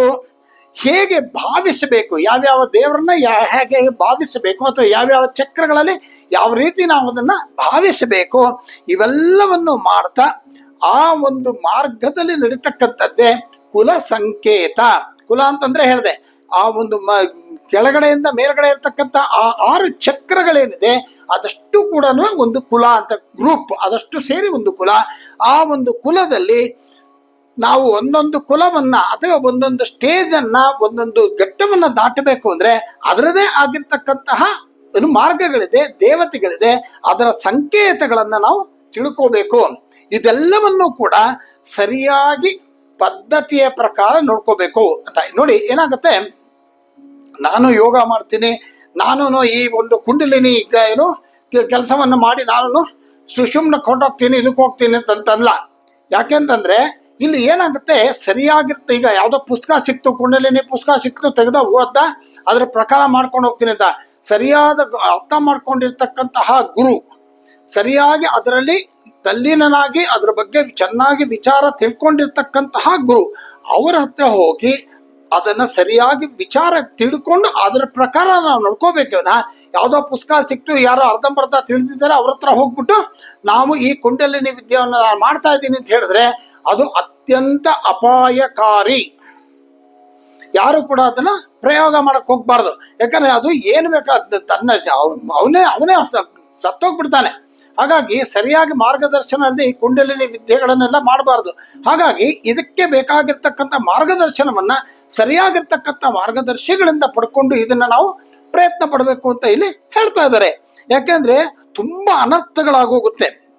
ಹೇಗೆ ಭಾವಿಸಬೇಕು? ಯಾವ್ಯಾವ ದೇವರನ್ನ ಯಾ, ಹೇಗೆ ಭಾವಿಸಬೇಕು ಅಥವಾ ಯಾವ್ಯಾವ ಚಕ್ರಗಳಲ್ಲಿ ಯಾವ ರೀತಿ ನಾವು ಅದನ್ನ ಭಾವಿಸಬೇಕು? ಇವೆಲ್ಲವನ್ನು ಮಾಡ್ತಾ ಆ ಒಂದು ಮಾರ್ಗದಲ್ಲಿ ನಡೀತಕ್ಕಂಥದ್ದೇ ಕುಲ ಸಂಕೇತ. ಕುಲ ಅಂತಂದ್ರೆ ಹೇಳಿದೆ, ಆ ಒಂದು ಮ, ಕೆಳಗಡೆಯಿಂದ ಮೇಲ್ಗಡೆ ಇರ್ತಕ್ಕಂಥ ಆ ಆರು ಚಕ್ರಗಳೇನಿದೆ ಅದಷ್ಟು ಕೂಡ ಒಂದು ಕುಲ ಅಂತ, ಗ್ರೂಪ್ ಅದಷ್ಟು ಸೇರಿ ಒಂದು ಕುಲ. ಆ ಒಂದು ಕುಲದಲ್ಲಿ ನಾವು ಒಂದೊಂದು ಕುಲವನ್ನ ಅಥವಾ ಒಂದೊಂದು ಸ್ಟೇಜ್ ಒಂದೊಂದು ಘಟ್ಟವನ್ನ ದಾಟಬೇಕು ಅಂದ್ರೆ ಅದರದೇ ಆಗಿರ್ತಕ್ಕಂತಹ ಏನು ಮಾರ್ಗಗಳಿದೆ, ದೇವತೆಗಳಿದೆ. ಅದರ ಸಂಕೇತಗಳನ್ನ ನಾವು ತಿಳ್ಕೋಬೇಕು. ಇದೆಲ್ಲವನ್ನು ಕೂಡ ಸರಿಯಾಗಿ ಪದ್ಧತಿಯ ಪ್ರಕಾರ ನೋಡ್ಕೋಬೇಕು ಅಂತ. ನೋಡಿ, ಏನಾಗುತ್ತೆ? ನಾನು ಯೋಗ ಮಾಡ್ತೀನಿ ನಾನು ಈ ಒಂದು ಕುಂಡಲಿನಿ ಈಗ ಏನು ಕೆಲಸವನ್ನು ಮಾಡಿ ನಾನು ಸುಷುಮ್ನ ಕೊಂಡೋಗ್ತೀನಿ ಇದಕ್ಕೆ ಹೋಗ್ತೀನಿ ಅಂತಂತಲ್ಲ ಯಾಕೆಂತಂದ್ರೆ ಇಲ್ಲಿ ಏನಾಗುತ್ತೆ ಸರಿಯಾಗಿರುತ್ತೆ. ಈಗ ಯಾವುದೋ ಪುಸ್ತಕ ಸಿಕ್ತು, ಕುಂಡಲಿನಿ ಪುಸ್ತಕ ಸಿಕ್ತು, ತೆಗೆದ ಓದ್ದ, ಅದ್ರ ಪ್ರಕಾರ ಮಾಡ್ಕೊಂಡು ಹೋಗ್ತೀನಿ ಅಂತ. ಸರಿಯಾದ ಅರ್ಥ ಮಾಡ್ಕೊಂಡಿರ್ತಕ್ಕಂತಹ ಗುರು ಸರಿಯಾಗಿ ಅದರಲ್ಲಿ ತಲ್ಲೀನನಾಗಿ, ಅದ್ರ ಬಗ್ಗೆ ಚೆನ್ನಾಗಿ ವಿಚಾರ ತಿಳ್ಕೊಂಡಿರ್ತಕ್ಕಂತಹ ಗುರು, ಅವರ ಹತ್ರ ಹೋಗಿ ಅದನ್ನ ಸರಿಯಾಗಿ ವಿಚಾರ ತಿಳ್ಕೊಂಡು ಅದರ ಪ್ರಕಾರ ನಾವು ನಡ್ಕೋಬೇಕು. ನಾ ಯಾವುದೋ ಪುಸ್ತಕ ಸಿಕ್ತು, ಯಾರೋ ಅರ್ಧಂಬರ್ಧ ತಿಳಿದಿದ್ದಾರೆ, ಅವ್ರ ಹತ್ರ ಹೋಗ್ಬಿಟ್ಟು ನಾವು ಈ ಕುಂಡಲಿನಿ ವಿದ್ಯೆಯನ್ನು ನಾನು ಮಾಡ್ತಾ ಇದ್ದೀನಿ ಅಂತ ಹೇಳಿದ್ರೆ ಅದು ಅತ್ಯಂತ ಅಪಾಯಕಾರಿ. ಯಾರು ಕೂಡ ಅದನ್ನ ಪ್ರಯೋಗ ಮಾಡಕ್ ಹೋಗ್ಬಾರ್ದು. ಯಾಕಂದ್ರೆ ಅದು ಏನು ಬೇಕಾದ ತನ್ನ ಅವನೇ ಅವನೇ ಸತ್ತೋಗ್ಬಿಡ್ತಾನೆ. ಹಾಗಾಗಿ ಸರಿಯಾಗಿ ಮಾರ್ಗದರ್ಶನ ಅಲ್ಲದೆ ಕುಂಡಲಿನಿ ವಿದ್ಯೆಗಳನ್ನೆಲ್ಲ ಮಾಡಬಾರ್ದು. ಹಾಗಾಗಿ ಇದಕ್ಕೆ ಬೇಕಾಗಿರ್ತಕ್ಕಂಥ ಮಾರ್ಗದರ್ಶನವನ್ನ ಸರಿಯಾಗಿರ್ತಕ್ಕಂಥ ಮಾರ್ಗದರ್ಶಿಗಳಿಂದ ಪಡ್ಕೊಂಡು ಇದನ್ನ ನಾವು ಪ್ರಯತ್ನ ಪಡಬೇಕು ಅಂತ ಇಲ್ಲಿ ಹೇಳ್ತಾ ಇದ್ದಾರೆ. ಯಾಕೆಂದ್ರೆ ತುಂಬಾ ಅನರ್ಥಗಳಾಗೋಗುತ್ತೆ.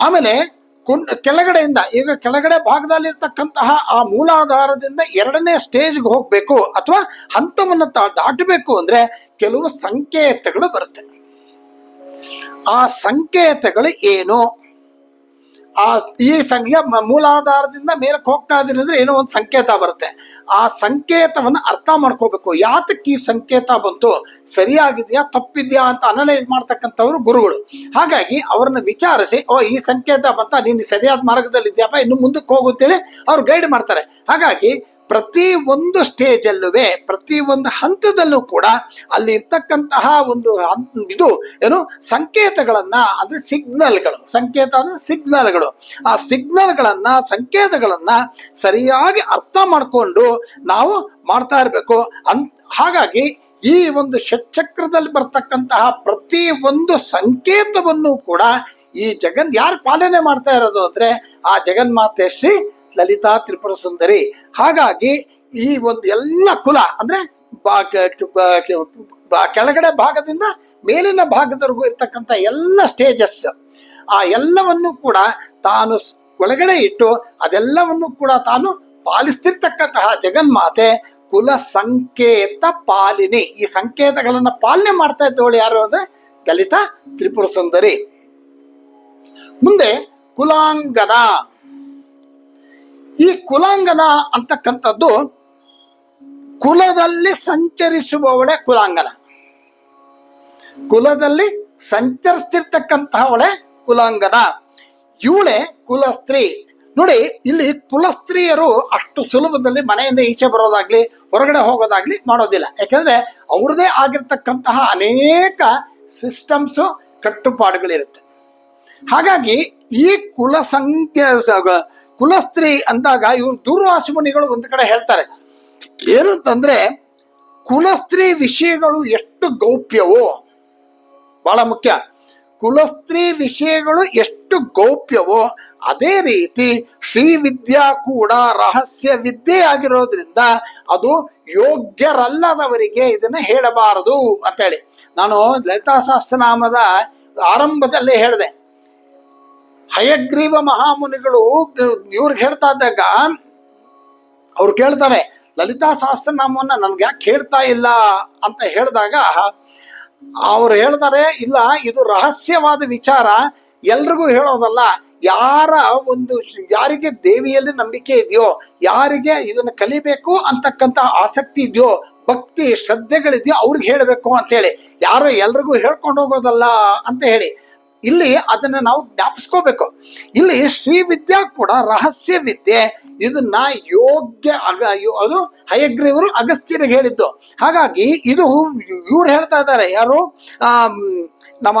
ಆಮೇಲೆ ಕುಂಡ್ ಕೆಳಗಡೆಯಿಂದ, ಈಗ ಕೆಳಗಡೆ ಭಾಗದಲ್ಲಿರ್ತಕ್ಕಂತಹ ಆ ಮೂಲಾಧಾರದಿಂದ ಎರಡನೇ ಸ್ಟೇಜ್ಗೆ ಹೋಗ್ಬೇಕು ಅಥವಾ ಹಂತವನ್ನು ದಾಟಬೇಕು ಅಂದ್ರೆ ಕೆಲವು ಸಂಕೇತಗಳು ಬರುತ್ತೆ. ಆ ಸಂಕೇತಗಳು ಏನು? ಆ ಈ ಸಂಖ್ಯೆ ಮೂಲಾಧಾರದಿಂದ ಮೇಲಕ್ಕೆ ಹೋಗ್ತಾ ಇದೀನಿ ಅಂದ್ರೆ ಏನೋ ಒಂದು ಸಂಕೇತ ಬರುತ್ತೆ. ಆ ಸಂಕೇತವನ್ನ ಅರ್ಥ ಮಾಡ್ಕೋಬೇಕು. ಯಾತಕ್ಕೆ ಈ ಸಂಕೇತ ಬಂತು? ಸರಿಯಾಗಿದೆಯಾ? ತಪ್ಪಿದ್ಯಾ ಅಂತ ಅನಲೈಸ್ ಮಾಡ್ತಕ್ಕಂಥವ್ರು ಗುರುಗಳು. ಹಾಗಾಗಿ ಅವ್ರನ್ನ ವಿಚಾರಿಸಿ, ಓ, ಈ ಸಂಕೇತ ಬರ್ತಾ ನೀನು ಸರಿಯಾದ ಮಾರ್ಗದಲ್ಲಿ ಇದೆಯಪ್ಪ ಇನ್ನು ಮುಂದಕ್ಕೆ ಹೋಗುತ್ತೇಳಿ ಅವ್ರು ಗೈಡ್ ಮಾಡ್ತಾರೆ. ಹಾಗಾಗಿ ಪ್ರತಿ ಒಂದು ಸ್ಟೇಜ್ ಅಲ್ಲುವೆ ಪ್ರತಿ ಒಂದು ಹಂತದಲ್ಲೂ ಕೂಡ ಅಲ್ಲಿ ಇರ್ತಕ್ಕಂತಹ ಒಂದು ಇದು ಏನು ಸಂಕೇತಗಳನ್ನ, ಅಂದ್ರೆ ಸಿಗ್ನಲ್ಗಳು. ಸಂಕೇತ ಅಂದ್ರೆ ಸಿಗ್ನಲ್ಗಳು. ಆ ಸಿಗ್ನಲ್ಗಳನ್ನ, ಸಂಕೇತಗಳನ್ನ ಸರಿಯಾಗಿ ಅರ್ಥ ಮಾಡ್ಕೊಂಡು ನಾವು ಮಾಡ್ತಾ ಇರಬೇಕು. ಅನ್, ಹಾಗಾಗಿ ಈ ಒಂದು ಷಟ್ಚಕ್ರದಲ್ಲಿ ಬರ್ತಕ್ಕಂತಹ ಪ್ರತಿ ಒಂದು ಸಂಕೇತವನ್ನು ಕೂಡ ಈ ಜಗನ್ ಯಾರು ಪಾಲನೆ ಮಾಡ್ತಾ ಇರೋದು ಅಂದ್ರೆ, ಆ ಜಗನ್ಮಾತೆ ಶ್ರೀ ಲಲಿತಾ ತ್ರಿಪುರ ಸುಂದರಿ ಹಾಗಾಗಿ ಈ ಒಂದು ಎಲ್ಲ ಕುಲ ಅಂದ್ರೆ ಕೆಳಗಡೆ ಭಾಗದಿಂದ ಮೇಲಿನ ಭಾಗದವರೆಗೂ ಇರ್ತಕ್ಕಂಥ ಎಲ್ಲ ಸ್ಟೇಜಸ್ ಆ ಎಲ್ಲವನ್ನು ಕೂಡ ತಾನು ಒಳಗಡೆ ಇಟ್ಟು ಅದೆಲ್ಲವನ್ನು ಕೂಡ ತಾನು ಪಾಲಿಸ್ತಿರ್ತಕ್ಕಂತಹ ಜಗನ್ಮಾತೆ ಕುಲ ಸಂಕೇತ ಪಾಲಿನಿ. ಈ ಸಂಕೇತಗಳನ್ನ ಪಾಲನೆ ಮಾಡ್ತಾ ಇದ್ದವಳು ಯಾರು ಅಂದ್ರೆ ದಲಿತ ತ್ರಿಪುರ ಸುಂದರಿ. ಮುಂದೆ ಕುಲಾಂಗನ. ಈ ಕುಲಾಂಗನ ಅಂತಕ್ಕಂಥದ್ದು ಕುಲದಲ್ಲಿ ಸಂಚರಿಸುವವಳೆ ಕುಲಾಂಗನ. ಕುಲದಲ್ಲಿ ಸಂಚರಿಸ್ತಿರ್ತಕ್ಕಂತಹವಳೆ ಕುಲಾಂಗನ. ಇವಳೆ ಕುಲಸ್ತ್ರೀ. ನೋಡಿ, ಇಲ್ಲಿ ಕುಲಸ್ತ್ರೀಯರು ಅಷ್ಟು ಸುಲಭದಲ್ಲಿ ಮನೆಯಿಂದ ಈಚೆ ಬರೋದಾಗ್ಲಿ, ಹೊರಗಡೆ ಹೋಗೋದಾಗ್ಲಿ ಮಾಡೋದಿಲ್ಲ. ಯಾಕಂದ್ರೆ ಅವ್ರದೇ ಆಗಿರ್ತಕ್ಕಂತಹ ಅನೇಕ ಸಿಸ್ಟಮ್ಸ್, ಕಟ್ಟುಪಾಡುಗಳಿರುತ್ತೆ. ಹಾಗಾಗಿ ಈ ಕುಲ ಸಂಖ್ಯೆ ಕುಲಸ್ತ್ರೀ ಅಂದಾಗ ಇವರು ದೂರ್ವಾಸಿ ಮುನಿಗಳು ಒಂದು ಕಡೆ ಹೇಳ್ತಾರೆ. ಏನಂತಂದ್ರೆ ಕುಲಸ್ತ್ರೀ ವಿಷಯಗಳು ಎಷ್ಟು ಗೌಪ್ಯವೋ, ಬಹಳ ಮುಖ್ಯ. ಕುಲಸ್ತ್ರೀ ವಿಷಯಗಳು ಎಷ್ಟು ಗೌಪ್ಯವೋ, ಅದೇ ರೀತಿ ಶ್ರೀ ವಿದ್ಯಾ ಕೂಡ ರಹಸ್ಯ ವಿದ್ಯೆ ಆಗಿರೋದ್ರಿಂದ ಅದು ಯೋಗ್ಯರಲ್ಲದವರಿಗೆ ಇದನ್ನ ಹೇಳಬಾರದು ಅಂತೇಳಿ. ನಾನು ಲಲಿತಾ ಸಹಸ್ರನಾಮದ ಆರಂಭದಲ್ಲೇ ಹೇಳಿದೆ. ಹಯಗ್ರೀವ ಮಹಾಮುನಿಗಳು ಇವ್ರಿಗೆ ಹೇಳ್ತಾ ಇದ್ದಾಗ ಅವ್ರು ಕೇಳ್ತಾರೆ ಲಲಿತಾ ಸಹಸ್ರನಾಮವನ್ನ ನನ್ಗೆ ಯಾಕೆ ಹೇಳ್ತಾ ಇಲ್ಲ ಅಂತ ಹೇಳಿದಾಗ, ಅವ್ರು ಹೇಳ್ತಾರೆ, ಇಲ್ಲ, ಇದು ರಹಸ್ಯವಾದ ವಿಚಾರ, ಎಲ್ರಿಗೂ ಹೇಳೋದಲ್ಲ, ಯಾರ ಒಂದು ಯಾರಿಗೆ ದೇವಿಯಲ್ಲಿ ನಂಬಿಕೆ ಇದೆಯೋ, ಯಾರಿಗೆ ಇದನ್ನ ಕಲಿಬೇಕು ಅಂತಕ್ಕಂತ ಆಸಕ್ತಿ ಇದೆಯೋ, ಭಕ್ತಿ ಶ್ರದ್ಧೆಗಳಿದೆಯೋ ಅವ್ರಿಗೆ ಹೇಳಬೇಕು ಅಂತ ಹೇಳಿ, ಯಾರು ಎಲ್ರಿಗೂ ಹೇಳ್ಕೊಂಡು ಹೋಗೋದಲ್ಲ ಅಂತ ಹೇಳಿ ಇಲ್ಲಿ ಅದನ್ನ ನಾವು ಜ್ಞಾಪಿಸ್ಕೋಬೇಕು. ಇಲ್ಲಿ ಶ್ರೀ ವಿದ್ಯಾ ಕೂಡ ರಹಸ್ಯ ವಿದ್ಯೆ. ಇದನ್ನ ಯೋಗ್ಯ ಅಗ ಅದು ಹಯಗ್ರೀವರು ಅಗಸ್ತ್ಯರಿಗೆ ಹೇಳಿದ್ದು. ಹಾಗಾಗಿ ಇದು ಇವ್ರು ಹೇಳ್ತಾ ಇದ್ದಾರೆ, ಯಾರು? ನಮ್ಮ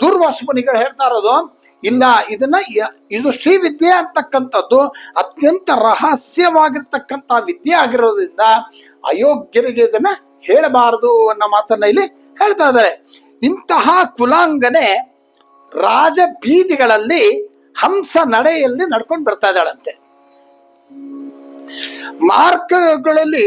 ದೂರ್ ಮುನಿಗಳು ಹೇಳ್ತಾ ಇರೋದು, ಇಲ್ಲ, ಇದನ್ನ ಇದು ಶ್ರೀ ವಿದ್ಯೆ ಅಂತಕ್ಕಂಥದ್ದು, ಅತ್ಯಂತ ರಹಸ್ಯವಾಗಿರ್ತಕ್ಕಂಥ ವಿದ್ಯೆ ಆಗಿರೋದ್ರಿಂದ ಅಯೋಗ್ಯರಿಗೆ ಇದನ್ನ ಹೇಳಬಾರದು ಅನ್ನೋ ಮಾತನ್ನ ಇಲ್ಲಿ ಹೇಳ್ತಾ ಇದ್ದಾರೆ. ಇಂತಹ ಕುಲಾಂಗನೆ ರಾಜ ಬೀದಿಗಳಲ್ಲಿ ಹಂಸ ನಡೆಯಲ್ಲಿ ನಡ್ಕೊಂಡು ಬರ್ತಾ ಇದ್ದಾಳಂತೆ. ಮಾರ್ಗಗಳಲ್ಲಿ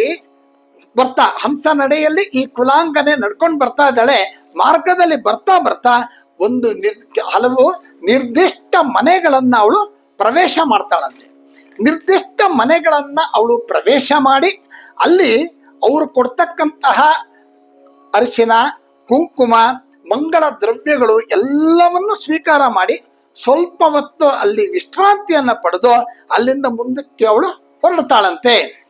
ಬರ್ತಾ, ಹಂಸ ನಡೆಯಲ್ಲಿ ಈ ಕುಲಾಂಗನೆ ನಡ್ಕೊಂಡು ಬರ್ತಾ ಇದ್ದಾಳೆ. ಮಾರ್ಗದಲ್ಲಿ ಬರ್ತಾ ಬರ್ತಾ ಒಂದು ನಿರ್ ಹಲವು ನಿರ್ದಿಷ್ಟ ಮನೆಗಳನ್ನ ಅವಳು ಪ್ರವೇಶ ಮಾಡ್ತಾಳಂತೆ. ನಿರ್ದಿಷ್ಟ ಮನೆಗಳನ್ನ ಅವಳು ಪ್ರವೇಶ ಮಾಡಿ ಅಲ್ಲಿ ಅವರು ಕೊಡ್ತಕ್ಕಂತಹ ಅರಿಶಿನ ಕುಂಕುಮ, ಮಂಗಳ ದ್ರವ್ಯಗಳು ಎಲ್ಲವನ್ನು ಸ್ವೀಕಾರ ಮಾಡಿ ಸ್ವಲ್ಪ ಹೊತ್ತು ಅಲ್ಲಿ ವಿಶ್ರಾಂತಿಯನ್ನ ಪಡೆದು ಅಲ್ಲಿಂದ ಮುಂದಕ್ಕೆ ಅವಳು ಹೊರಡ್ತಾಳಂತೆ.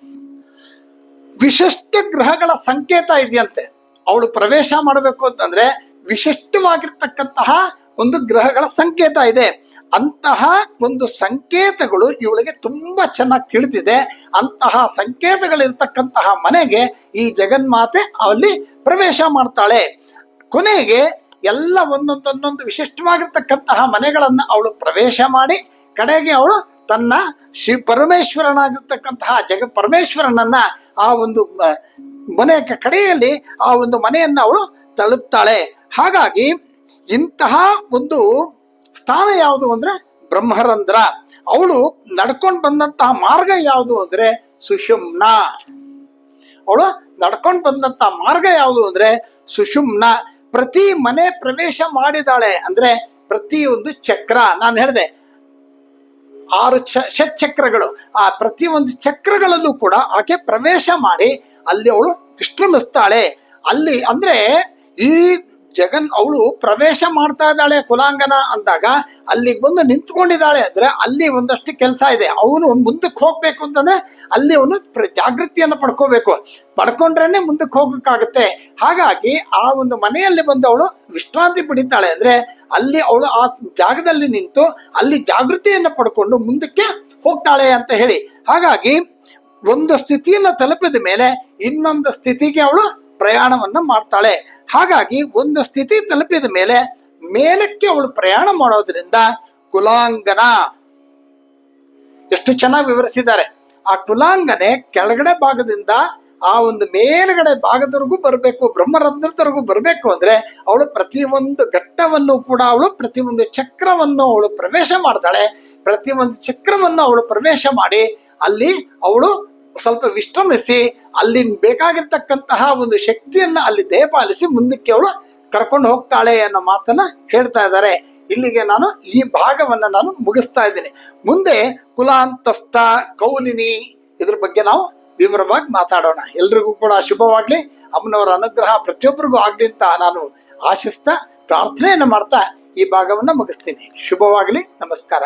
ವಿಶಿಷ್ಟ ಗ್ರಹಗಳ ಸಂಕೇತ ಇದೆಯಂತೆ. ಅವಳು ಪ್ರವೇಶ ಮಾಡಬೇಕು ಅಂತಂದ್ರೆ ವಿಶಿಷ್ಟವಾಗಿರ್ತಕ್ಕಂತಹ ಒಂದು ಗ್ರಹಗಳ ಸಂಕೇತ ಇದೆ. ಅಂತಹ ಒಂದು ಸಂಕೇತಗಳು ಇವಳಿಗೆ ತುಂಬಾ ಚೆನ್ನಾಗಿ ತಿಳಿದಿದೆ. ಅಂತಹ ಸಂಕೇತಗಳಿರ್ತಕ್ಕಂತಹ ಮನೆಗೆ ಈ ಜಗನ್ಮಾತೆ ಅಲ್ಲಿ ಪ್ರವೇಶ ಮಾಡ್ತಾಳೆ. ಕೊನೆಗೆ ಎಲ್ಲ ಒಂದೊಂದೊಂದೊಂದು ವಿಶಿಷ್ಟವಾಗಿರ್ತಕ್ಕಂತಹ ಮನೆಗಳನ್ನು ಅವಳು ಪ್ರವೇಶ ಮಾಡಿ ಕಡೆಗೆ ಅವಳು ತನ್ನ ಶ್ರೀ ಪರಮೇಶ್ವರನಾಗಿರ್ತಕ್ಕಂತಹ ಜಗ ಪರಮೇಶ್ವರನನ್ನ ಆ ಒಂದು ಮನೆಯ ಕಡೆಯಲ್ಲಿ ಆ ಒಂದು ಮನೆಯನ್ನ ಅವಳು ತಲುಪ್ತಾಳೆ ಹಾಗಾಗಿ ಇಂತಹ ಒಂದು ಸ್ಥಾನ ಯಾವುದು ಅಂದ್ರೆ ಬ್ರಹ್ಮರಂಧ್ರ. ಅವಳು ನಡ್ಕೊಂಡು ಬಂದಂತಹ ಮಾರ್ಗ ಯಾವುದು ಅಂದ್ರೆ ಸುಷುಮ್ನ. ಅವಳು ನಡ್ಕೊಂಡು ಬಂದಂತಹ ಮಾರ್ಗ ಯಾವುದು ಅಂದ್ರೆ ಸುಷುಮ್ನ. ಪ್ರತಿ ಮನೆ ಪ್ರವೇಶ ಮಾಡಿದಾಳೆ ಅಂದ್ರೆ ಪ್ರತಿಯೊಂದು ಚಕ್ರ. ನಾನು ಹೇಳಿದೆ, ಆರು ಚ ಷಟ್ಚಕ್ರಗಳು ಆ ಪ್ರತಿ ಒಂದು ಚಕ್ರಗಳಲ್ಲೂ ಕೂಡ ಆಕೆ ಪ್ರವೇಶ ಮಾಡಿ ಅಲ್ಲಿ ಅವಳು ವಿಶ್ರಮಿಸ್ತಾಳೆ. ಅಲ್ಲಿ ಅಂದ್ರೆ ಈ ಜಗನ್ ಅವಳು ಪ್ರವೇಶ ಮಾಡ್ತಾ ಇದ್ದಾಳೆ ಕುಲಾಂಗನ ಅಂದಾಗ ಅಲ್ಲಿಗೆ ಬಂದು ನಿಂತ್ಕೊಂಡಿದ್ದಾಳೆ ಅಂದ್ರೆ ಅಲ್ಲಿ ಒಂದಷ್ಟು ಕೆಲಸ ಇದೆ. ಅವನು ಮುಂದಕ್ಕೆ ಹೋಗ್ಬೇಕು ಅಂತಂದ್ರೆ ಅಲ್ಲಿ ಅವನು ಪ್ರ- ಜಾಗೃತಿಯನ್ನು ಪಡ್ಕೋಬೇಕು. ಪಡ್ಕೊಂಡ್ರೇನೆ ಮುಂದಕ್ಕೆ ಹೋಗಕ್ಕಾಗತ್ತೆ. ಹಾಗಾಗಿ ಆ ಒಂದು ಮನೆಯಲ್ಲಿ ಬಂದು ಅವಳು ವಿಶ್ರಾಂತಿ ಪಡಿತಾಳೆ ಅಂದ್ರೆ ಅಲ್ಲಿ ಅವಳು ಆ ಜಾಗದಲ್ಲಿ ನಿಂತು ಅಲ್ಲಿ ಜಾಗೃತಿಯನ್ನು ಪಡ್ಕೊಂಡು ಮುಂದಕ್ಕೆ ಹೋಗ್ತಾಳೆ ಅಂತ ಹೇಳಿ. ಹಾಗಾಗಿ ಒಂದು ಸ್ಥಿತಿಯನ್ನು ತಲುಪಿದ ಮೇಲೆ ಇನ್ನೊಂದು ಸ್ಥಿತಿಗೆ ಅವಳು ಪ್ರಯಾಣವನ್ನು ಮಾಡ್ತಾಳೆ. ಹಾಗಾಗಿ ಒಂದು ಸ್ಥಿತಿ ತಲುಪಿದ ಮೇಲೆ ಮೇಲಕ್ಕೆ ಅವಳು ಪ್ರಯಾಣ ಮಾಡೋದ್ರಿಂದ ಕುಲಾಂಗನ ಎಷ್ಟು ಚೆನ್ನಾಗಿ ವಿವರಿಸಿದ್ದಾರೆ. ಆ ಕುಲಾಂಗನೆ ಕೆಳಗಡೆ ಭಾಗದಿಂದ ಆ ಒಂದು ಮೇಲುಗಡೆ ಭಾಗದವರೆಗೂ ಬರಬೇಕು, ಬ್ರಹ್ಮರಂಧ್ರದವರೆಗೂ ಬರಬೇಕು ಅಂದ್ರೆ ಅವಳು ಪ್ರತಿಯೊಂದು ಘಟ್ಟವನ್ನು ಕೂಡ ಅವಳು ಪ್ರತಿಯೊಂದು ಚಕ್ರವನ್ನು ಅವಳು ಪ್ರವೇಶ ಮಾಡ್ತಾಳೆ. ಪ್ರತಿಯೊಂದು ಚಕ್ರವನ್ನು ಅವಳು ಪ್ರವೇಶ ಮಾಡಿ ಅಲ್ಲಿ ಅವಳು ಸ್ವಲ್ಪ ವಿಶ್ರಮಿಸಿ, ಅಲ್ಲಿ ಬೇಕಾಗಿರ್ತಕ್ಕಂತಹ ಒಂದು ಶಕ್ತಿಯನ್ನ ಅಲ್ಲಿ ದಯಪಾಲಿಸಿ ಮುಂದಕ್ಕೆ ಅವಳು ಕರ್ಕೊಂಡು ಹೋಗ್ತಾಳೆ ಅನ್ನೋ ಮಾತನ್ನ ಹೇಳ್ತಾ ಇದ್ದಾರೆ. ಇಲ್ಲಿಗೆ ನಾನು ಈ ಭಾಗವನ್ನ ನಾನು ಮುಗಿಸ್ತಾ ಇದ್ದೀನಿ. ಮುಂದೆ ಕುಲಾಂತಸ್ಥ ಕೌಲಿನಿ ಇದ್ರ ಬಗ್ಗೆ ನಾವು ವಿವರವಾಗಿ ಮಾತಾಡೋಣ. ಎಲ್ರಿಗೂ ಕೂಡ ಶುಭವಾಗ್ಲಿ. ಅಮ್ಮನವರ ಅನುಗ್ರಹ ಪ್ರತಿಯೊಬ್ಬರಿಗೂ ಆಗ್ಲಿ ಅಂತ ನಾನು ಆಶಿಸ್ತಾ ಪ್ರಾರ್ಥನೆಯನ್ನು ಮಾಡ್ತಾ ಈ ಭಾಗವನ್ನ ಮುಗಿಸ್ತೀನಿ. ಶುಭವಾಗ್ಲಿ. ನಮಸ್ಕಾರ.